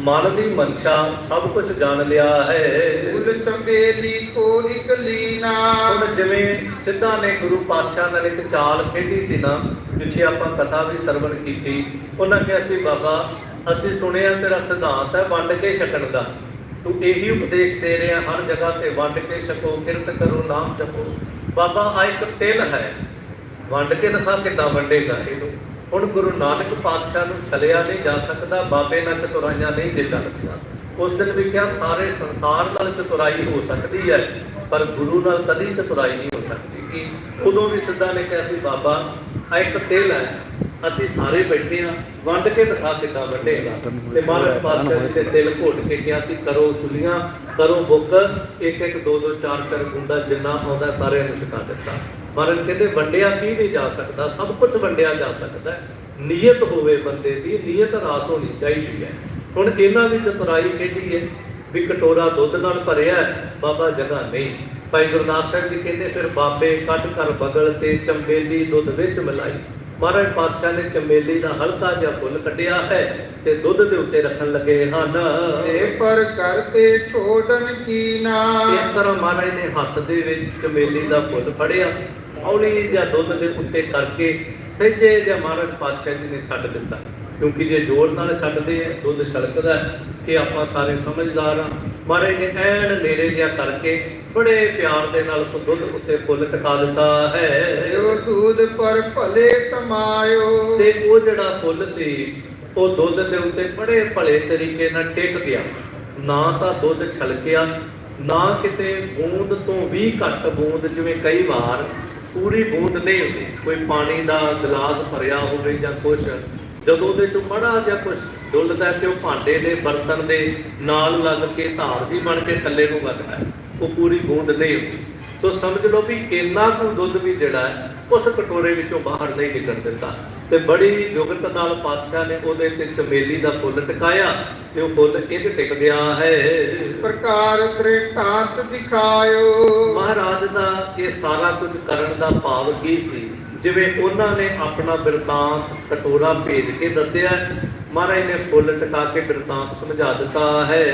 ਮਨ ਦੀ ਮਨਸ਼ਾ ਸਭ ਕੁਝ ਜਾਣ ਲਿਆ ਹੈ। ਫੁੱਲ ਚੰਬੇਲੀ ਕੋ ਇਕ ਲੀਨਾ। ਹੁਣ ਜਿਵੇਂ ਸਿੱਧਾ ਨੇ ਗੁਰੂ ਪਾਤਸ਼ਾਹ ਨਾਲ ਇੱਕ ਚਾਲ ਖੇਡੀ ਸੀ ਨਾ ਜਿੱਥੇ ਆਪਾਂ ਕਥਾ ਵੀ ਸਰਵਣ ਕੀਤੀ ਉਹਨਾਂ ਕਿਹਾ ਸੀ ਬਾਬਾ ਅਸੀਂ ਸੁਣਿਆ ਤੇਰਾ ਸਿਧਾਂਤ ਹੈ ਵੰਡ ਕੇ ਛਕਣ ਦਾ। ਤੂੰ ਇਹੀ ਉਪਦੇਸ਼ ਦੇ ਰਿਹਾ, ਹਰ ਜਗ੍ਹਾ ਤੇ ਵੰਡ ਕੇ ਛਕੋ, ਕਿਰਤ ਕਰੋ, ਨਾਮ ਜਪੋ। ਬਾਬਾ ਆ ਇੱਕ ਤਿਲ ਹੈ। ਵੰਡ ਕੇ ਦਿਖਾ ਕਿੱਦਾਂ ਵੰਡੇਗਾ ਇਹਨੂੰ ਹੁਣ ਗੁਰੂ ਨਾਨਕ ਪਾਤਸ਼ਾਹ ਨੂੰ ਛਲਿਆ ਨਹੀਂ ਜਾ ਸਕਦਾ, ਬਾਬੇ ਨਾਲ ਚਤੁਰਾਈਆਂ ਨਹੀਂ ਦੇ ਸਕਦੀਆਂ। ਉਸ ਦਿਨ ਵੀ ਕਿਹਾ, ਸਾਰੇ ਸੰਸਾਰ ਨਾਲ ਚਤੁਰਾਈ ਹੋ ਸਕਦੀ ਹੈ, ਪਰ ਗੁਰੂ ਨਾਲ ਕਦੀ ਚਤੁਰਾਈ ਨਹੀਂ ਹੋ ਸਕਦੀ। ਕਿ? ਉਦੋਂ ਵੀ ਸਿੱਧਾ ਨੇ ਕਿਹਾ ਸੀ, ਬਾਬਾ ਆ ਇੱਕ ਤਿਲ ਹੈ। ਅਸੀਂ ਸਾਰੇ ਬੈਠੇ ਆ ਵੰਡ ਕੇ ਦਿਖਾ ਕਿੱਦਾਂ ਵੰਡੇਗਾ ਤੇ ਮਹਾਰਾਜ ਪਾਤਸ਼ਾਹ ਜੀ ਦਿਲ ਘੋਟ ਕੇ ਕਿਹਾ ਸੀ, ਕਰੋ ਚੁਲੀਆਂ ਕਰੋ ਬੁੱਕ। ਇੱਕ ਇੱਕ, ਦੋ ਦੋ, ਚਾਰ ਚਾਰ ਗੁੰਡਾ ਜਿੰਨਾ ਆਉਂਦਾ ਸਾਰਿਆਂ ਨੂੰ ਛਕਾ ਦਿੱਤਾ। ਮਹਾਰਾਜ ਕਹਿੰਦੇ, ਵੰਡਿਆ ਕੀ ਨਹੀਂ ਜਾ ਸਕਦਾ? ਸਭ ਕੁਝ ਵੰਡਿਆ ਜਾ ਸਕਦਾ ਨੀਅਤ ਹੋਵੇ ਬੰਦੇ ਦੀ, ਨੀਅਤ ਰਾਸ ਹੋਣੀ ਚਾਹੀਦੀ ਹੈ। ਹੁਣ ਇਹਨਾਂ ਵਿੱਚ ਤੁਰਾਈ ਕਿਹੜੀ ਹੈ? ਵੀ ਕਟੋਰਾ ਦੁੱਧ ਨਾਲ ਭਰਿਆ ਬਾਬਾ ਜਗ੍ਹਾ ਨਹੀਂ। ਭਾਈ ਗੁਰਦਾਸ ਸਾਹਿਬ ਜੀ ਕਹਿੰਦੇ, ਫਿਰ ਬਾਬੇ ਕੱਢ ਕਰ ਬਗਲ ਤੇ ਚੰਬੇਲੀ ਦੁੱਧ ਵਿੱਚ ਮਿਲਾਈ। ਮਹਾਰਾਜ ਪਾਤਸ਼ਾਹ ਨੇ ਚੰਬੇਲੀ ਦਾ ਹਲਕਾ ਜਿਹਾ ਫੁੱਲ ਕੱਢਿਆ ਹੈ ਤੇ ਦੁੱਧ ਦੇ ਉੱਤੇ ਰੱਖਣ ਲੱਗੇ ਹਨ। ਤੇ ਪਰ ਕਰਤੇ ਛੋੜਨ ਕੀਨਾ ਇਸ ਤਰ੍ਹਾਂ ਮਹਾਰਾਜ ਨੇ ਹੱਥ ਦੇ ਵਿੱਚ ਚਮੇਲੀ ਦਾ ਫੁੱਲ ਫੜਿਆ। ਹੌਲੀ ਜਿਹਾ ਦੁੱਧ ਦੇ ਉੱਤੇ ਕਰਕੇ ਸਹਿਜੇ ਜਿਹਾ ਮਹਾਰਾਜ ਪਾਤਸ਼ਾਹ ਜੀ ਨੇ ਛੱਡ ਦਿੱਤਾ। ਕਿਉਂਕਿ ਜੇ ਜ਼ੋਰ ਨਾਲ ਛੱਡਦੇ ਆ ਦੁੱਧ ਛਲਕਦਾ ਕਿ ਆਪਾਂ ਸਾਰੇ ਸਮਝਦਾਰ ਆ ਮਹਾਰਾਜ ਨੇ ਐਨ ਨੇੜੇ ਜਿਹਾ ਕਰਕੇ ਬੜੇ ਪਿਆਰ ਦੇ ਨਾਲ ਉਸ ਦੁੱਧ ਉੱਤੇ ਫੁੱਲ ਟਿਕਾ ਦਿੱਤਾ ਹੈ। ਉਹ ਦੂਧ ਪਰ ਭਲੇ ਸਮਾਇਓ। ਤੇ ਉਹ ਜਿਹੜਾ ਫੁੱਲ ਸੀ ਉਹ ਦੁੱਧ ਦੇ ਉੱਤੇ ਬੜੇ ਭਲੇ ਤਰੀਕੇ ਨਾਲ ਟਿਕ ਗਿਆ। ਨਾ ਤਾਂ ਦੁੱਧ ਛਲਕਿਆ ਨਾ ਕਿਤੇ ਬੂੰਦ ਤੋਂ ਵੀ ਘੱਟ ਬੂੰਦ ਜਿਵੇਂ ਕਈ ਵਾਰ ਪੂਰੀ ਬੂੰਦ ਨਹੀਂ ਹੁੰਦੀ। ਕੋਈ ਪਾਣੀ ਦਾ ਗਲਾਸ ਭਰਿਆ ਹੋਵੇ ਜਾਂ ਕੁਛ ਜਦੋਂ ਉਹਦੇ ਚੋਂ ਬੜਾ ਜਿਹਾ ਕੁਛ ਡੁੱਲਦਾ ਤੇ ਉਹ ਭਾਂਡੇ ਦੇ ਬਰਤਨ ਦੇ ਨਾਲ ਲੱਗ ਕੇ ਧਾਰ ਜੀ ਬਣ ਕੇ ਥੱਲੇ ਨੂੰ ਵੱਗਦਾ ਹੈ ਉਹ ਪੂਰੀ ਬੂੰਦ ਨਹੀਂ ਹੁੰਦੀ। ਸੋ ਸਮਝ ਲਓ ਵੀ ਇੰਨਾ ਕੁ ਦੁੱਧ ਵੀ ਜਿਹੜਾ ਉਸ ਕਟੋਰੇ ਵਿੱਚੋਂ ਬਾਹਰ ਨਹੀਂ ਨਿਕਲ ਦਿੰਦਾ। ਤੇ ਬੜੀ ਜੁਗਤ ਨਾਲ ਪਾਤਸ਼ਾਹ ਨੇ ਉਹਦੇ ਤੇ ਚਮੇਲੀ ਦਾ ਫੁੱਲ ਟਿਕਾਇਆ ਤੇ ਉਹ ਫੁੱਲ ਇੱਕ ਟਿਕ ਗਿਆ ਹੈ। ਇਸ ਪ੍ਰਕਾਰ ਦ੍ਰਿਸ਼ਟਾਂਤ ਦਿਖਾਇਓ। ਮਹਾਰਾਜ ਦਾ ਇਹ ਸਾਰਾ ਕੁਝ ਕਰਨ ਦਾ ਭਾਵ ਕੀ ਸੀ? ਜਿਵੇਂ ਉਹਨਾਂ ਨੇ ਆਪਣਾ ਬਿਰਤਾਂਤ ਕਟੋਰਾ ਭੇਜ ਕੇ ਦੱਸਿਆ ਮਹਾਰਾਜ ਨੇ ਫੁੱਲ ਟਿਕਾ ਕੇ ਬਿਰਤਾਂਤ ਸਮਝਾ ਦਿੱਤਾ ਹੈ।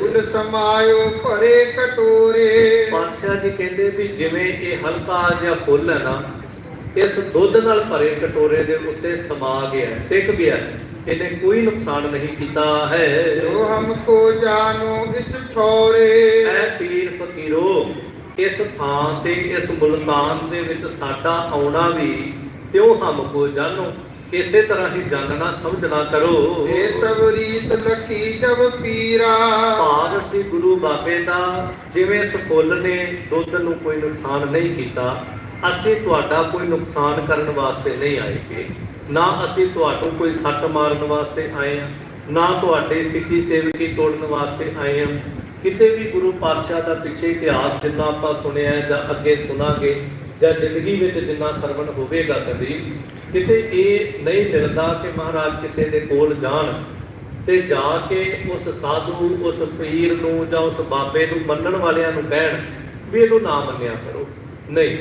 ਫੁੱਲ ਸਮਾਇਓ ਭਰੇ ਕਟੋਰੇ ਪਾਤਸ਼ਾਹ ਜੀ ਕਹਿੰਦੇ ਵੀ ਜਿਵੇਂ ਇਹ ਹਲਕਾ ਜਿਹਾ ਫੁੱਲ ਹੈ ਨਾ ਇਸ ਦੁੱਧ ਨਾਲ ਭਰੇ ਕਟੋਰੇ ਦੇ ਉੱਤੇ ਸਮਾ ਗਿਆ ਟਿਕ ਗਿਆ ਇਹਨੇ ਕੋਈ ਨੁਕਸਾਨ ਨਹੀਂ ਕੀਤਾ ਹੈ। ਜੋ ਹਮਕੋ ਜਾਨੋ ਇਸ ਠੋਰੇ। ਐ ਪੀਰ ਫਕੀਰੋ ਇਸ ਥਾਂ ਤੇ ਇਸ ਮੁਲਤਾਨ ਦੇ ਵਿੱਚ ਸਾਡਾ ਆਉਣਾ ਵੀ ਤਿਉ ਹਮ ਕੋ ਜਾਣੋ। ਇਸੇ ਤਰ੍ਹਾਂ ਹੀ ਜਾਣਨਾ ਸਮਝਣਾ ਕਰੋ। ਇਹ ਸਭ ਰੀਤ ਲਖੀ ਜਬ ਪੀਰਾ। ਭਾਵ ਸੀ ਗੁਰੂ ਬਾਬੇ ਦਾ ਜਿਵੇਂ ਇਸ ਫੁੱਲ ਨੇ ਦੁੱਧ ਨੂੰ ਕੋਈ ਨੁਕਸਾਨ ਨਹੀਂ ਕੀਤਾ ਅਸੀਂ ਤੁਹਾਡਾ ਕੋਈ ਨੁਕਸਾਨ ਕਰਨ ਵਾਸਤੇ ਨਹੀਂ ਆਏਗੇ ਨਾ ਅਸੀਂ ਤੁਹਾਨੂੰ ਕੋਈ ਸੱਟ ਮਾਰਨ ਵਾਸਤੇ ਆਏ ਹਾਂ ਨਾ ਤੁਹਾਡੇ ਸਿੱਖੀ ਸੇਵਕੀ ਤੋੜਨ ਵਾਸਤੇ ਆਏ ਹਾਂ। ਕਿਤੇ ਵੀ ਗੁਰੂ ਪਾਤਸ਼ਾਹ ਦਾ ਪਿੱਛੇ ਇਤਿਹਾਸ ਜਿੰਨਾ ਆਪਾਂ ਸੁਣਿਆ ਜਾਂ ਅੱਗੇ ਸੁਣਾਂਗੇ ਜਾਂ ਜ਼ਿੰਦਗੀ ਵਿੱਚ ਜਿੰਨਾ ਸਰਵਣ ਹੋਵੇਗਾ ਕਦੀ, ਕਿਤੇ ਇਹ ਨਹੀਂ ਮਿਲਦਾ ਕਿ ਮਹਾਰਾਜ ਕਿਸੇ ਦੇ ਕੋਲ ਜਾਣ ਤੇ ਜਾ ਕੇ ਉਸ ਸਾਧੂ, ਉਸ ਪੀਰ ਨੂੰ ਜਾਂ ਉਸ ਬਾਬੇ ਨੂੰ ਮੰਨਣ ਵਾਲਿਆਂ ਨੂੰ ਕਹਿਣ ਵੀ ਇਹਨੂੰ ਨਾ ਮੰਨਿਆ ਕਰੋ। ਨਹੀਂ,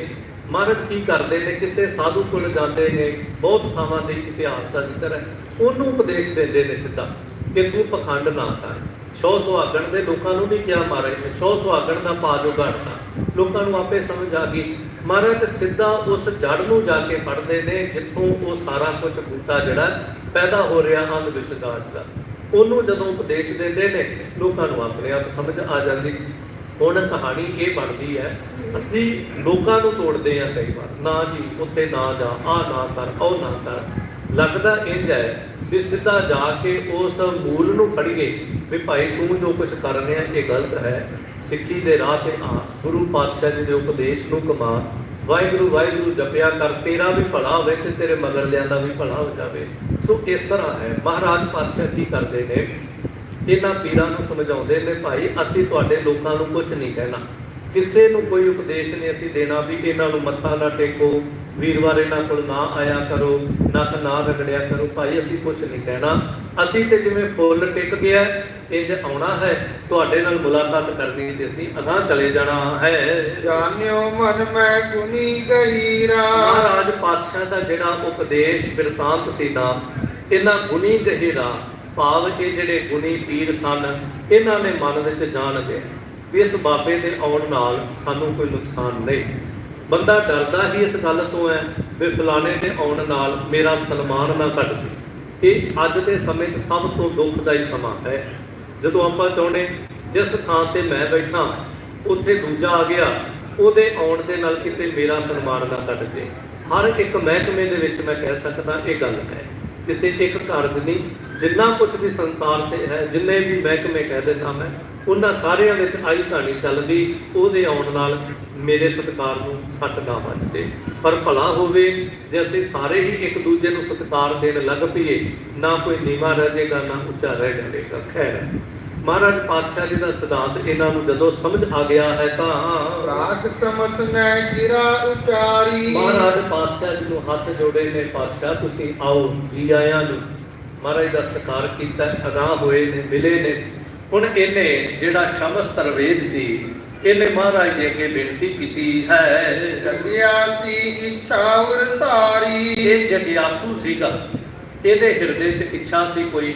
ਮਹਾਰਾਜ ਕੀ ਕਰਦੇ ਨੇ? ਕਿਸੇ ਸਾਧੂ ਕੋਲ ਜਾਂਦੇ ਨੇ, ਬਹੁਤ ਥਾਵਾਂ ਦੇ ਇਤਿਹਾਸ ਦਾ ਜ਼ਿਕਰ ਹੈ। ਉਹਨੂੰ ਉਪਦੇਸ਼ ਦਿੰਦੇ ਨੇ ਸਿੱਧਾ ਕਿ ਤੂੰ ਪਖੰਡ ਨਾ ਕਰ। ਸੌ ਸੁਹਾਗਣ ਦੇ ਲੋਕਾਂ ਨੂੰ ਵੀ ਕਿਹਾ ਮਹਾਰਾਜ ਨੇ, ਸੌ ਸੁਹਾਗਣ ਦਾ ਪਾਜੋ ਘੜਤਾ ਲੋਕਾਂ ਨੂੰ ਆਪੇ ਸਮਝ ਆ ਗਈ। ਮਹਾਰਾਜ ਸਿੱਧਾ ਉਸ ਜੜ ਨੂੰ ਜਾ ਕੇ ਪੜਦੇ ਨੇ, ਜਿੱਥੋਂ ਉਹ ਸਾਰਾ ਕੁਝ ਬੂਟਾ ਜਿਹੜਾ ਪੈਦਾ ਹੋ ਰਿਹਾ ਅੰਧ ਵਿਸ਼ਵਾਸ ਦਾ। ਉਹਨੂੰ ਜਦੋਂ ਉਪਦੇਸ਼ ਦਿੰਦੇ ਨੇ, ਲੋਕਾਂ ਨੂੰ ਆਪਣੇ ਆਪ ਸਮਝ ਆ ਜਾਂਦੀ। ਹੁਣ ਕਹਾਣੀ ਇਹ ਬਣਦੀ ਹੈ, ਅਸੀਂ ਲੋਕਾਂ ਨੂੰ ਤੋੜਦੇ ਆ ਕਈ ਵਾਰ। ਨਾ ਜੀ, ਉੱਥੇ ਨਾ ਜਾ ਆ ਨਾ ਕਰ, ਉਹ ਨਾ ਕਰ। ਲੱਗਦਾ ਇੰਜ ਹੈ ਵੀ ਸਿੱਧਾ ਜਾ ਕੇ ਉਸ ਮੂਲ ਨੂੰ ਫੜੀਏ ਵੀ ਭਾਈ ਤੂੰ ਜੋ ਕੁਝ ਕਰ ਰਿਹਾ, ਇਹ ਗਲਤ ਹੈ। ਸਿੱਖੀ ਦੇ ਰਾਹ ਤੇ ਆ। ਗੁਰੂ ਪਾਤਸ਼ਾਹ ਜੀ ਦੇ ਉਪਦੇਸ਼ ਨੂੰ ਕਮਾ। ਵਾਹਿਗੁਰੂ ਵਾਹਿਗੁਰੂ, ਜਪਿਆ ਕਰ। ਤੇਰਾ ਵੀ ਭਲਾ ਹੋਵੇ ਤੇ ਤੇਰੇ ਮਗਰ ਲਿਆਂ ਦਾ ਵੀ ਭਲਾ ਹੋ ਜਾਵੇ। ਸੋ ਇਸ ਤਰ੍ਹਾਂ ਹੈ। ਮਹਾਰਾਜ ਪਾਤਸ਼ਾਹ ਕੀ ਕਰਦੇ ਨੇ? ਇਹਨਾਂ ਪੀਰਾਂ ਨੂੰ ਸਮਝਾਉਂਦੇ ਨੇ, ਭਾਈ, ਅਸੀਂ ਤੁਹਾਡੇ ਲੋਕਾਂ ਨੂੰ ਕੁਝ ਨਹੀਂ ਕਹਿਣਾ। ਕਿਸੇ ਨੂੰ ਕੋਈ ਉਪਦੇਸ਼ ਨਹੀਂ ਅਸੀਂ ਦੇਣਾ ਵੀ ਇਹਨਾਂ ਨੂੰ ਮੱਥਾ ਨਾ ਟੇਕੋ। ਵੀਰਵਾਰ ਇਹਨਾਂ ਕੋਲ ਨਾ ਆਇਆ ਕਰੋ ਨੱਕ ਨਾ ਰਗੜਿਆ ਕਰੋ ਭਾਈ ਅਸੀਂ ਕੁਝ ਨਹੀਂ ਕਹਿਣਾ। ਅਸੀਂ ਤੇ ਜਿਵੇਂ ਫੁੱਲ ਟਿਕ ਗਿਆ ਇੰਜ ਆਉਣਾ ਹੈ। ਤੁਹਾਡੇ ਨਾਲ ਮੁਲਾਕਾਤ ਕਰਨੀ ਤੇ ਅਸੀਂ ਅਗਾਹ ਚਲੇ ਜਾਣਾ ਹੈ। ਜਾਣਿਓ ਮਨ ਮੈਂ ਗੁਨੀ ਗਹੀਰਾ ਮਹਾਰਾਜ ਪਾਤਸ਼ਾਹ ਦਾ ਜਿਹੜਾ ਉਪਦੇਸ਼ ਬਿਰਤਾਂਤ ਸੀ ਨਾ ਇਹਨਾਂ ਗੁਣੀ ਗਹਿਰਾ ਭਾਵ ਇਹ ਜਿਹੜੇ ਗੁਣੀ ਪੀਰ ਸਨ ਇਹਨਾਂ ਨੇ ਮਨ ਵਿੱਚ ਜਾਣ ਵੀ ਇਸ ਬਾਬੇ ਦੇ ਆਉਣ ਨਾਲ ਸਾਨੂੰ ਕੋਈ ਨੁਕਸਾਨ ਨਹੀਂ। ਬੰਦਾ ਡਰਦਾ ਹੀ ਇਸ ਗੱਲ ਤੋਂ ਹੈ ਵੀ ਫਲਾਣੇ ਦੇ ਆਉਣ ਨਾਲ ਮੇਰਾ ਸਨਮਾਨ ਨਾ ਘਟ ਜੇ। ਇਹ ਅੱਜ ਦੇ ਸਮੇਂ 'ਚ ਸਭ ਤੋਂ ਦੁੱਖਦਾਈ ਸਮਾਂ ਹੈ। ਜਦੋਂ ਆਪਾਂ ਚਾਹੁੰਦੇ, ਜਿਸ ਥਾਂ ਤੇ ਮੈਂ ਬੈਠਾ, ਉੱਥੇ ਦੂਜਾ ਆ ਗਿਆ, ਉਹਦੇ ਆਉਣ ਦੇ ਨਾਲ ਕਿਤੇ ਮੇਰਾ ਸਨਮਾਨ ਨਾ ਘਟ ਜੇ। ਹਰ ਇੱਕ ਮਹਿਕਮੇ ਦੇ ਵਿੱਚ ਮੈਂ ਕਹਿ ਸਕਦਾ ਇਹ ਗੱਲ ਹੈ, ਕਿਸੇ ਇੱਕ ਘਰ ਦੀ ਨਹੀਂ, ਜਿੰਨਾ ਕੁਝ ਵੀ ਸੰਸਾਰ ਤੇ ਹੈ, ਜਿੰਨੇ ਵੀ ਮਹਿਕਮੇ ਕਹਿ ਦਿੰਦਾ ਮੈਂ ਉਹਨਾਂ ਸਾਰਿਆਂ ਵਿੱਚ ਆਈ ਕਹਾਣੀ ਚੱਲਦੀ ਉਹਦੇ ਆਉਣ ਨਾਲ ਮੇਰੇ ਸਤਿਕਾਰ ਨੂੰ ਸੱਟ ਨਾ ਵੱਜਦੇ ਪਰ ਭਲਾ ਹੋਵੇ ਜੇ ਅਸੀਂ ਸਾਰੇ ਹੀ ਇੱਕ ਦੂਜੇ ਨੂੰ ਸਤਿਕਾਰ ਦੇਣ ਲੱਗ ਪਈਏ ਨਾ ਕੋਈ ਨੀਵਾ ਰਹਿ ਜਾਏਗਾ ਨਾ ਉੱਚਾ ਰਹਿ ਜਾਵੇਗਾ। ਖੈਰ ਮਹਾਰਾਜ ਪਾਤਸ਼ਾਹ ਜੀ ਦਾ ਸਿਧਾਂਤ ਇਹਨਾਂ ਨੂੰ ਜਦੋਂ ਸਮਝ ਆ ਗਿਆ ਹੈ ਤਾਂ ਰਾਗ ਸਮਤ ਨੈ ਗਿਰਾ ਉਚਾਰੀ। ਮਹਾਰਾਜ ਪਾਤਸ਼ਾਹ ਜੀ ਨੂੰ ਹੱਥ ਜੋੜੇ ਨੇ ਪਾਤਸ਼ਾਹ ਤੁਸੀਂ ਆਓ ਜੀ ਆਇਆਂ ਨੂੰ। ਮਹਾਰਾਜ ਦਾ ਸਤਿਕਾਰ ਕੀਤਾ ਅਗਾਹ ਹੋਏ ਨੇ ਮਿਲੇ ਨੇ। ਹੁਣ ਇਹਨੇ ਜਿਹੜਾ ਸ਼ਮਸ ਤਰਵੇਜ ਸੀ ਇਹਨੇ ਮਹਾਰਾਜ ਦੇ ਅੱਗੇ ਬੇਨਤੀ ਕੀਤੀ ਹੈ। ਚੱਲਿਆ ਸੀ ਇੱਛਾ ਵਰਤਾਰੀ ਇਹ ਜਗਿਆਸੂ ਸੀਗਾ। ਇਹਦੇ ਹਿਰਦੇ 'ਚ ਇੱਛਾ ਸੀ ਕੋਈ।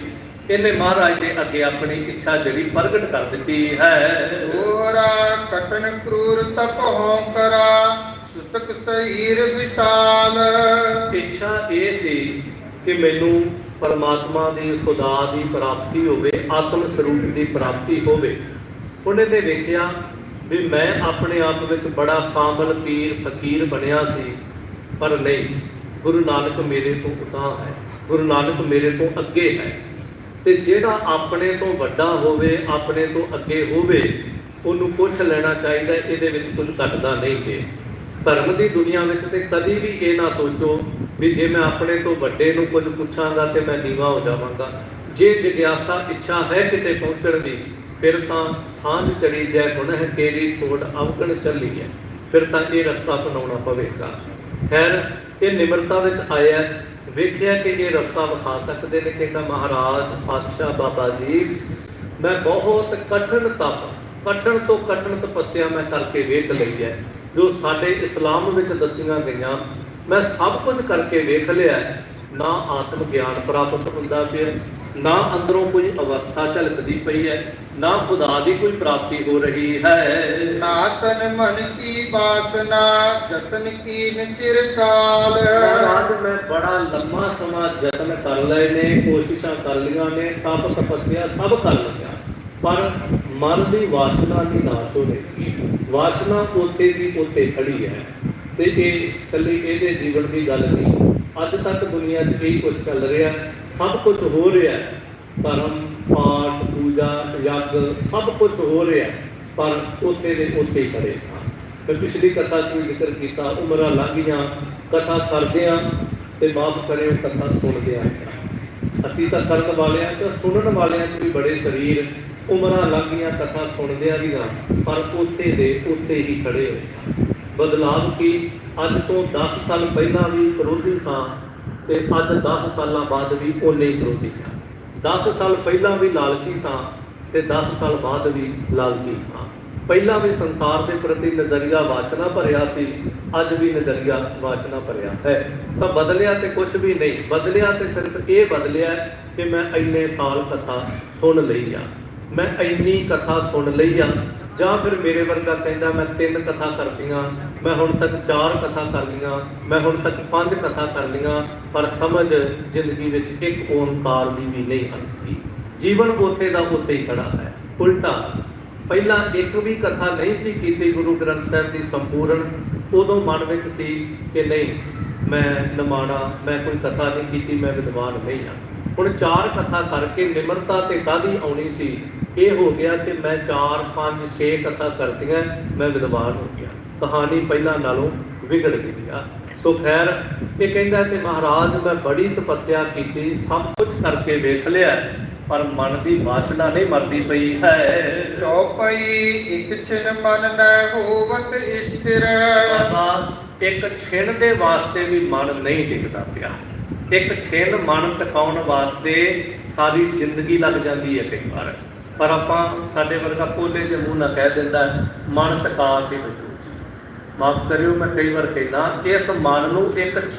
ਇਹਨੇ ਮਹਾਰਾਜ ਦੇ ਅੱਗੇ ਆਪਣੀ ਇੱਛਾ ਜਿਹੜੀ ਪ੍ਰਗਟ ਕਰ ਦਿੱਤੀ ਹੈ। ਦੋਹਰਾ ਕਟਨ ਕਰੂਰ ਤਪ ਹੋਂ ਕਰਾ ਸੁਸਕ ਸਰੀਰ ਵਿਸ਼ਾਲ। ਇੱਛਾ ਇਹ ਸੀ ਕਿ ਮੈਨੂੰ ਪਰਮਾਤਮਾ ਦੀ, ਖੁਦਾ ਦੀ ਪ੍ਰਾਪਤੀ ਹੋਵੇ, ਆਤਮ ਸਰੂਪ ਦੀ ਪ੍ਰਾਪਤੀ ਹੋਵੇ। ਉਹਨੇ ਤੇ ਵੇਖਿਆ ਵੀ ਮੈਂ ਆਪਣੇ ਆਪ ਵਿੱਚ ਬੜਾ ਕਾਮਲ ਪੀਰ, ਫਕੀਰ ਬਣਿਆ ਸੀ, ਪਰ ਨਹੀਂ, ਗੁਰੂ ਨਾਨਕ ਮੇਰੇ ਤੋਂ ਉਤਾਂ ਹੈ, ਗੁਰੂ ਨਾਨਕ ਮੇਰੇ ਤੋਂ ਅੱਗੇ ਹੈ। ਤੇ ਜਿਹੜਾ ਆਪਣੇ ਤੋਂ ਵੱਡਾ ਹੋਵੇ, ਆਪਣੇ ਤੋਂ ਅੱਗੇ ਹੋਵੇ, ਉਹਨੂੰ ਪੁੱਛ ਲੈਣਾ ਚਾਹੀਦਾ, ਇਹਦੇ ਵਿੱਚ ਕੁਝ ਘਟਦਾ ਨਹੀਂ ਹੈ। ਧਰਮ ਦੀ ਦੁਨੀਆ ਵਿੱਚ ਤੇ ਕਦੀ ਵੀ ਇਹ ਨਾ ਸੋਚੋ ਵੀ ਜੇ ਮੈਂ ਆਪਣੇ ਤੋਂ ਵੱਡੇ ਨੂੰ ਕੁਝ ਪੁੱਛਾਂਗਾ ਤੇ ਮੈਂ ਨੀਵਾ ਹੋ ਜਾਵਾਂਗਾ। ਜੇ ਜਿਗਿਆਸਾ ਇੱਛਾ ਹੈ ਕਿਤੇ ਪਹੁੰਚਣ ਦੀ, ਫਿਰ ਤਾਂ ਸਾਂਝ ਚੜੀ ਜੈ ਗੁਣ ਤੇਰੀ ਛੋੜ ਅਵਕਣ ਚੱਲੀ ਹੈ। ਫਿਰ ਤਾਂ ਇਹ ਰਸਤਾ ਬਣਾਉਣਾ ਪਵੇਗਾ। ਖੈਰ, ਇਹ ਨਿਮਰਤਾ ਵਿੱਚ ਆਇਆ ਵੇਖਿਆ ਕਿ ਇਹ ਰਸਤਾ ਵਿਖਾ ਸਕਦੇ ਨੇ ਕਹਿੰਦਾ ਮਹਾਰਾਜ, ਪਾਤਸ਼ਾਹ, ਬਾਬਾ ਜੀ, ਮੈਂ ਬਹੁਤ ਕਠਿਨ ਤਪ, ਕਠਨ ਤੋਂ ਕਠਿਨ ਤਪੱਸਿਆ ਮੈਂ ਕਰਕੇ ਵੇਖ ਲਈ ਹੈ। ਜੋ ਸਾਡੇ ਇਸਲਾਮ ਵਿੱਚ ਦੱਸੀਆਂ ਗਈਆਂ ਮੈਂ ਸਭ ਕੁਝ ਕਰਕੇ ਵੇਖ ਲਿਆ। ਨਾ ਆਤਮ ਗਿਆਨ ਪ੍ਰਾਪਤ ਹੁੰਦਾ ਪਿਆ ਨਾ ਅੰਦਰੋਂ ਕੋਈ ਅਵਸਥਾ ਝਲਕਦੀ ਪਈ ਹੈ ਨਾ ਖੁਦਾ ਦੀ ਕੋਈ ਪ੍ਰਾਪਤੀ ਹੋ ਰਹੀ ਹੈ। ਨਾਸਨ ਮਨ ਕੀ ਬਾਸਨਾ ਜਤਨ ਕੀ ਚਿਰਕਾਲ ਮਹਾਰਾਜ ਮੈਂ ਬੜਾ ਲੰਮਾ ਸਮਾਂ ਯਤਨ ਕਰ ਲਏ ਨੇ ਕੋਸ਼ਿਸ਼ਾਂ ਕਰ ਲਈਆਂ ਨੇ ਤਪ ਤਪੱਸਿਆ ਸਭ ਕਰ ਲਈਆਂ। ਪਰ ਮਨ ਦੀ ਵਾਸਨਾ ਦੀ ਨਾਸ਼ ਹੋ ਰਹੀ ਵਾਸਨਾ ਉੱਥੇ ਦੀ ਉੱਥੇ ਖੜੀ ਹੈ। ਤੇ ਇਹ ਇਕੱਲੀ ਇਹਦੇ ਜੀਵਨ ਦੀ ਗੱਲ ਨਹੀਂ। ਅੱਜ ਤੱਕ ਦੁਨੀਆ 'ਚ ਇਹੀ ਕੁਝ ਚੱਲ ਰਿਹਾ। ਸਭ ਕੁਝ ਹੋ ਰਿਹਾ। ਧਰਮ, ਪਾਠ, ਪੂਜਾ, ਯੱਗ, ਸਭ ਕੁਝ ਹੋ ਰਿਹਾ। ਪਰ ਉੱਥੇ ਦੇ ਉੱਥੇ ਹੀ ਖੜੇ ਹਾਂ। ਮੈਂ ਪਿਛਲੀ ਕਥਾ 'ਚ ਵੀ ਜ਼ਿਕਰ ਕੀਤਾ, ਉਮਰਾਂ ਲੰਘੀਆਂ ਕਥਾ ਕਰਦਿਆਂ ਤੇ ਮਾਫ ਕਰਿਓ ਕਥਾ ਸੁਣਦਿਆਂ ਅਸੀਂ ਤਾਂ ਕਰਨ ਵਾਲਿਆਂ ਚ ਸੁਣਨ ਵਾਲਿਆਂ ਚ ਵੀ ਬੜੇ ਸਰੀਰ, ਉਮਰਾਂ ਲੰਘੀਆਂ ਕਥਾ ਸੁਣਦਿਆਂ ਦੀਆਂ ਪਰ ਉੱਤੇ ਦੇ ਉੱਤੇ ਹੀ ਖੜੇ ਹੋਏ ਬਦਲਾਵ ਕਿ? ਅੱਜ ਤੋਂ 10 ਸਾਲ ਪਹਿਲਾਂ ਵੀ ਵਿਰੋਧੀ ਸਾਂ ਤੇ ਅੱਜ 10 ਸਾਲਾਂ ਬਾਅਦ ਵੀ ਉਨੇ ਹੀ ਵਿਰੋਧੀ। ਹਾਂ 10 ਸਾਲ ਪਹਿਲਾਂ ਵੀ ਲਾਲਚੀ ਸਾਂ ਤੇ 10 ਸਾਲ ਬਾਅਦ ਵੀ ਲਾਲਚੀ ਹਾਂ ਪਹਿਲਾਂ ਵੀ ਸੰਸਾਰ ਦੇ ਪ੍ਰਤੀ ਨਜ਼ਰੀਆ ਵਾਸ਼ਨਾ ਭਰਿਆ ਸੀ, ਅੱਜ ਵੀ ਨਜ਼ਰੀਆ ਵਾਸ਼ਨਾ ਭਰਿਆ ਹੈ। ਤਾਂ ਬਦਲਿਆ ਤੇ ਕੁਝ ਵੀ ਨਹੀਂ। ਬਦਲਿਆ ਤੇ ਸਿਰਫ ਇਹ ਬਦਲਿਆ ਕਿ ਮੈਂ ਇੰਨੇ ਸਾਲ ਕਥਾ ਸੁਣ ਲਈ ਆ। ਮੈਂ ਇੰਨੀ ਕਥਾ ਸੁਣ ਲਈ ਆ ਜਾਂ ਫਿਰ ਮੇਰੇ ਵਰਗਾ ਕਹਿੰਦਾ, ਮੈਂ ਤਿੰਨ ਕਥਾ ਕਰਤੀਆਂ ਮੈਂ ਹੁਣ ਤੱਕ ਚਾਰ ਕਥਾ ਕਰ ਲਈਆਂ, ਮੈਂ ਹੁਣ ਤੱਕ ਪੰਜ ਕਥਾ ਕਰ ਲਈਆਂ, ਪਰ ਸਮਝ ਜ਼ਿੰਦਗੀ ਵਿੱਚ ਇੱਕ ਓੰਕਾਰ ਦੀ ਵੀ ਨਹੀਂ ਆਉਂਦੀ ਜੀਵਨ ਉੱਥੇ ਦਾ ਉੱਥੇ ਹੀ ਖੜਾ ਹੈ। ਉਲਟਾ, ਪਹਿਲਾਂ ਇੱਕ ਵੀ ਕਥਾ ਨਹੀਂ ਸੀ ਕੀਤੀ ਗੁਰੂ ਗ੍ਰੰਥ ਸਾਹਿਬ ਦੀ ਸੰਪੂਰਨ, ਉਦੋਂ ਮਨ ਵਿੱਚ ਸੀ ਕਿ ਨਹੀਂ, ਮੈਂ ਨਿਮਾਣਾ, ਮੈਂ ਕੋਈ ਕਥਾ ਨਹੀਂ ਕੀਤੀ, ਮੈਂ ਵਿਦਵਾਨ ਨਹੀਂ ਹਾਂ। ਹੁਣ ਚਾਰ ਕਥਾ ਕਰਕੇ ਨਿਮਰਤਾ ਤੇ ਕਾਦੀ ਆਉਣੀ ਸੀ? ਇਹ ਹੋ ਗਿਆ ਕਿ ਮੈਂ 4 5 6 ਕਥਾ ਕਰਤੀਆਂ ਮੈਂ ਵਿਦਵਾਨ ਹੋ ਗਿਆ। ਕਹਾਣੀ ਪਹਿਲਾਂ ਨਾਲੋਂ ਵਿਗੜ ਗਈ ਆ। ਸੋ ਖੈਰ ਇਹ ਕਹਿੰਦਾ ਕਿ ਮਹਾਰਾਜ ਮੈਂ ਬੜੀ ਤਪੱਸਿਆ ਕੀਤੀ ਸਭ ਕੁਝ ਕਰਕੇ ਵੇਖ ਲਿਆ ਪਰ ਮਨ ਦੀ ਵਾਸਨਾ ਨਹੀਂ ਮਰਦੀ ਪਈ ਹੈ। ਚੌਪਈ ਇਕ ਛਿਨ ਮਨ ਨੈ ਹੋਵਤ ਇਸਤਿਰ ਇੱਕ ਛਿਣ ਦੇ ਵਾਸਤੇ ਵੀ ਮਨ ਨਹੀਂ ਟਿਕਦਾ ਪਿਆ। ਇੱਕ ਛਿਨ ਮਨ ਟਿਕਾਉਣ ਵਾਸਤੇ ਸਾਰੀ ਜ਼ਿੰਦਗੀ ਲੱਗ ਜਾਂਦੀ ਹੈ ਕਈ ਵਾਰ। ਪਰ ਆਪਾਂ ਸਾਡੇ ਵਰਗਾ ਪੋਲੇ ਜੇ ਮੂੰਹ ਨਾ ਕਹਿ ਦਿੰਦਾ, ਮਨ ਟਿਕਾ ਕੇ ਬੈਠੋ। ਮਾਫ ਕਰਿਓ, ਮੈਂ ਕਈ ਵਾਰ ਕਹਿੰਦਾ, ਇਸ ਮਨ ਨੂੰ ਇੱਕ ਛਿਨ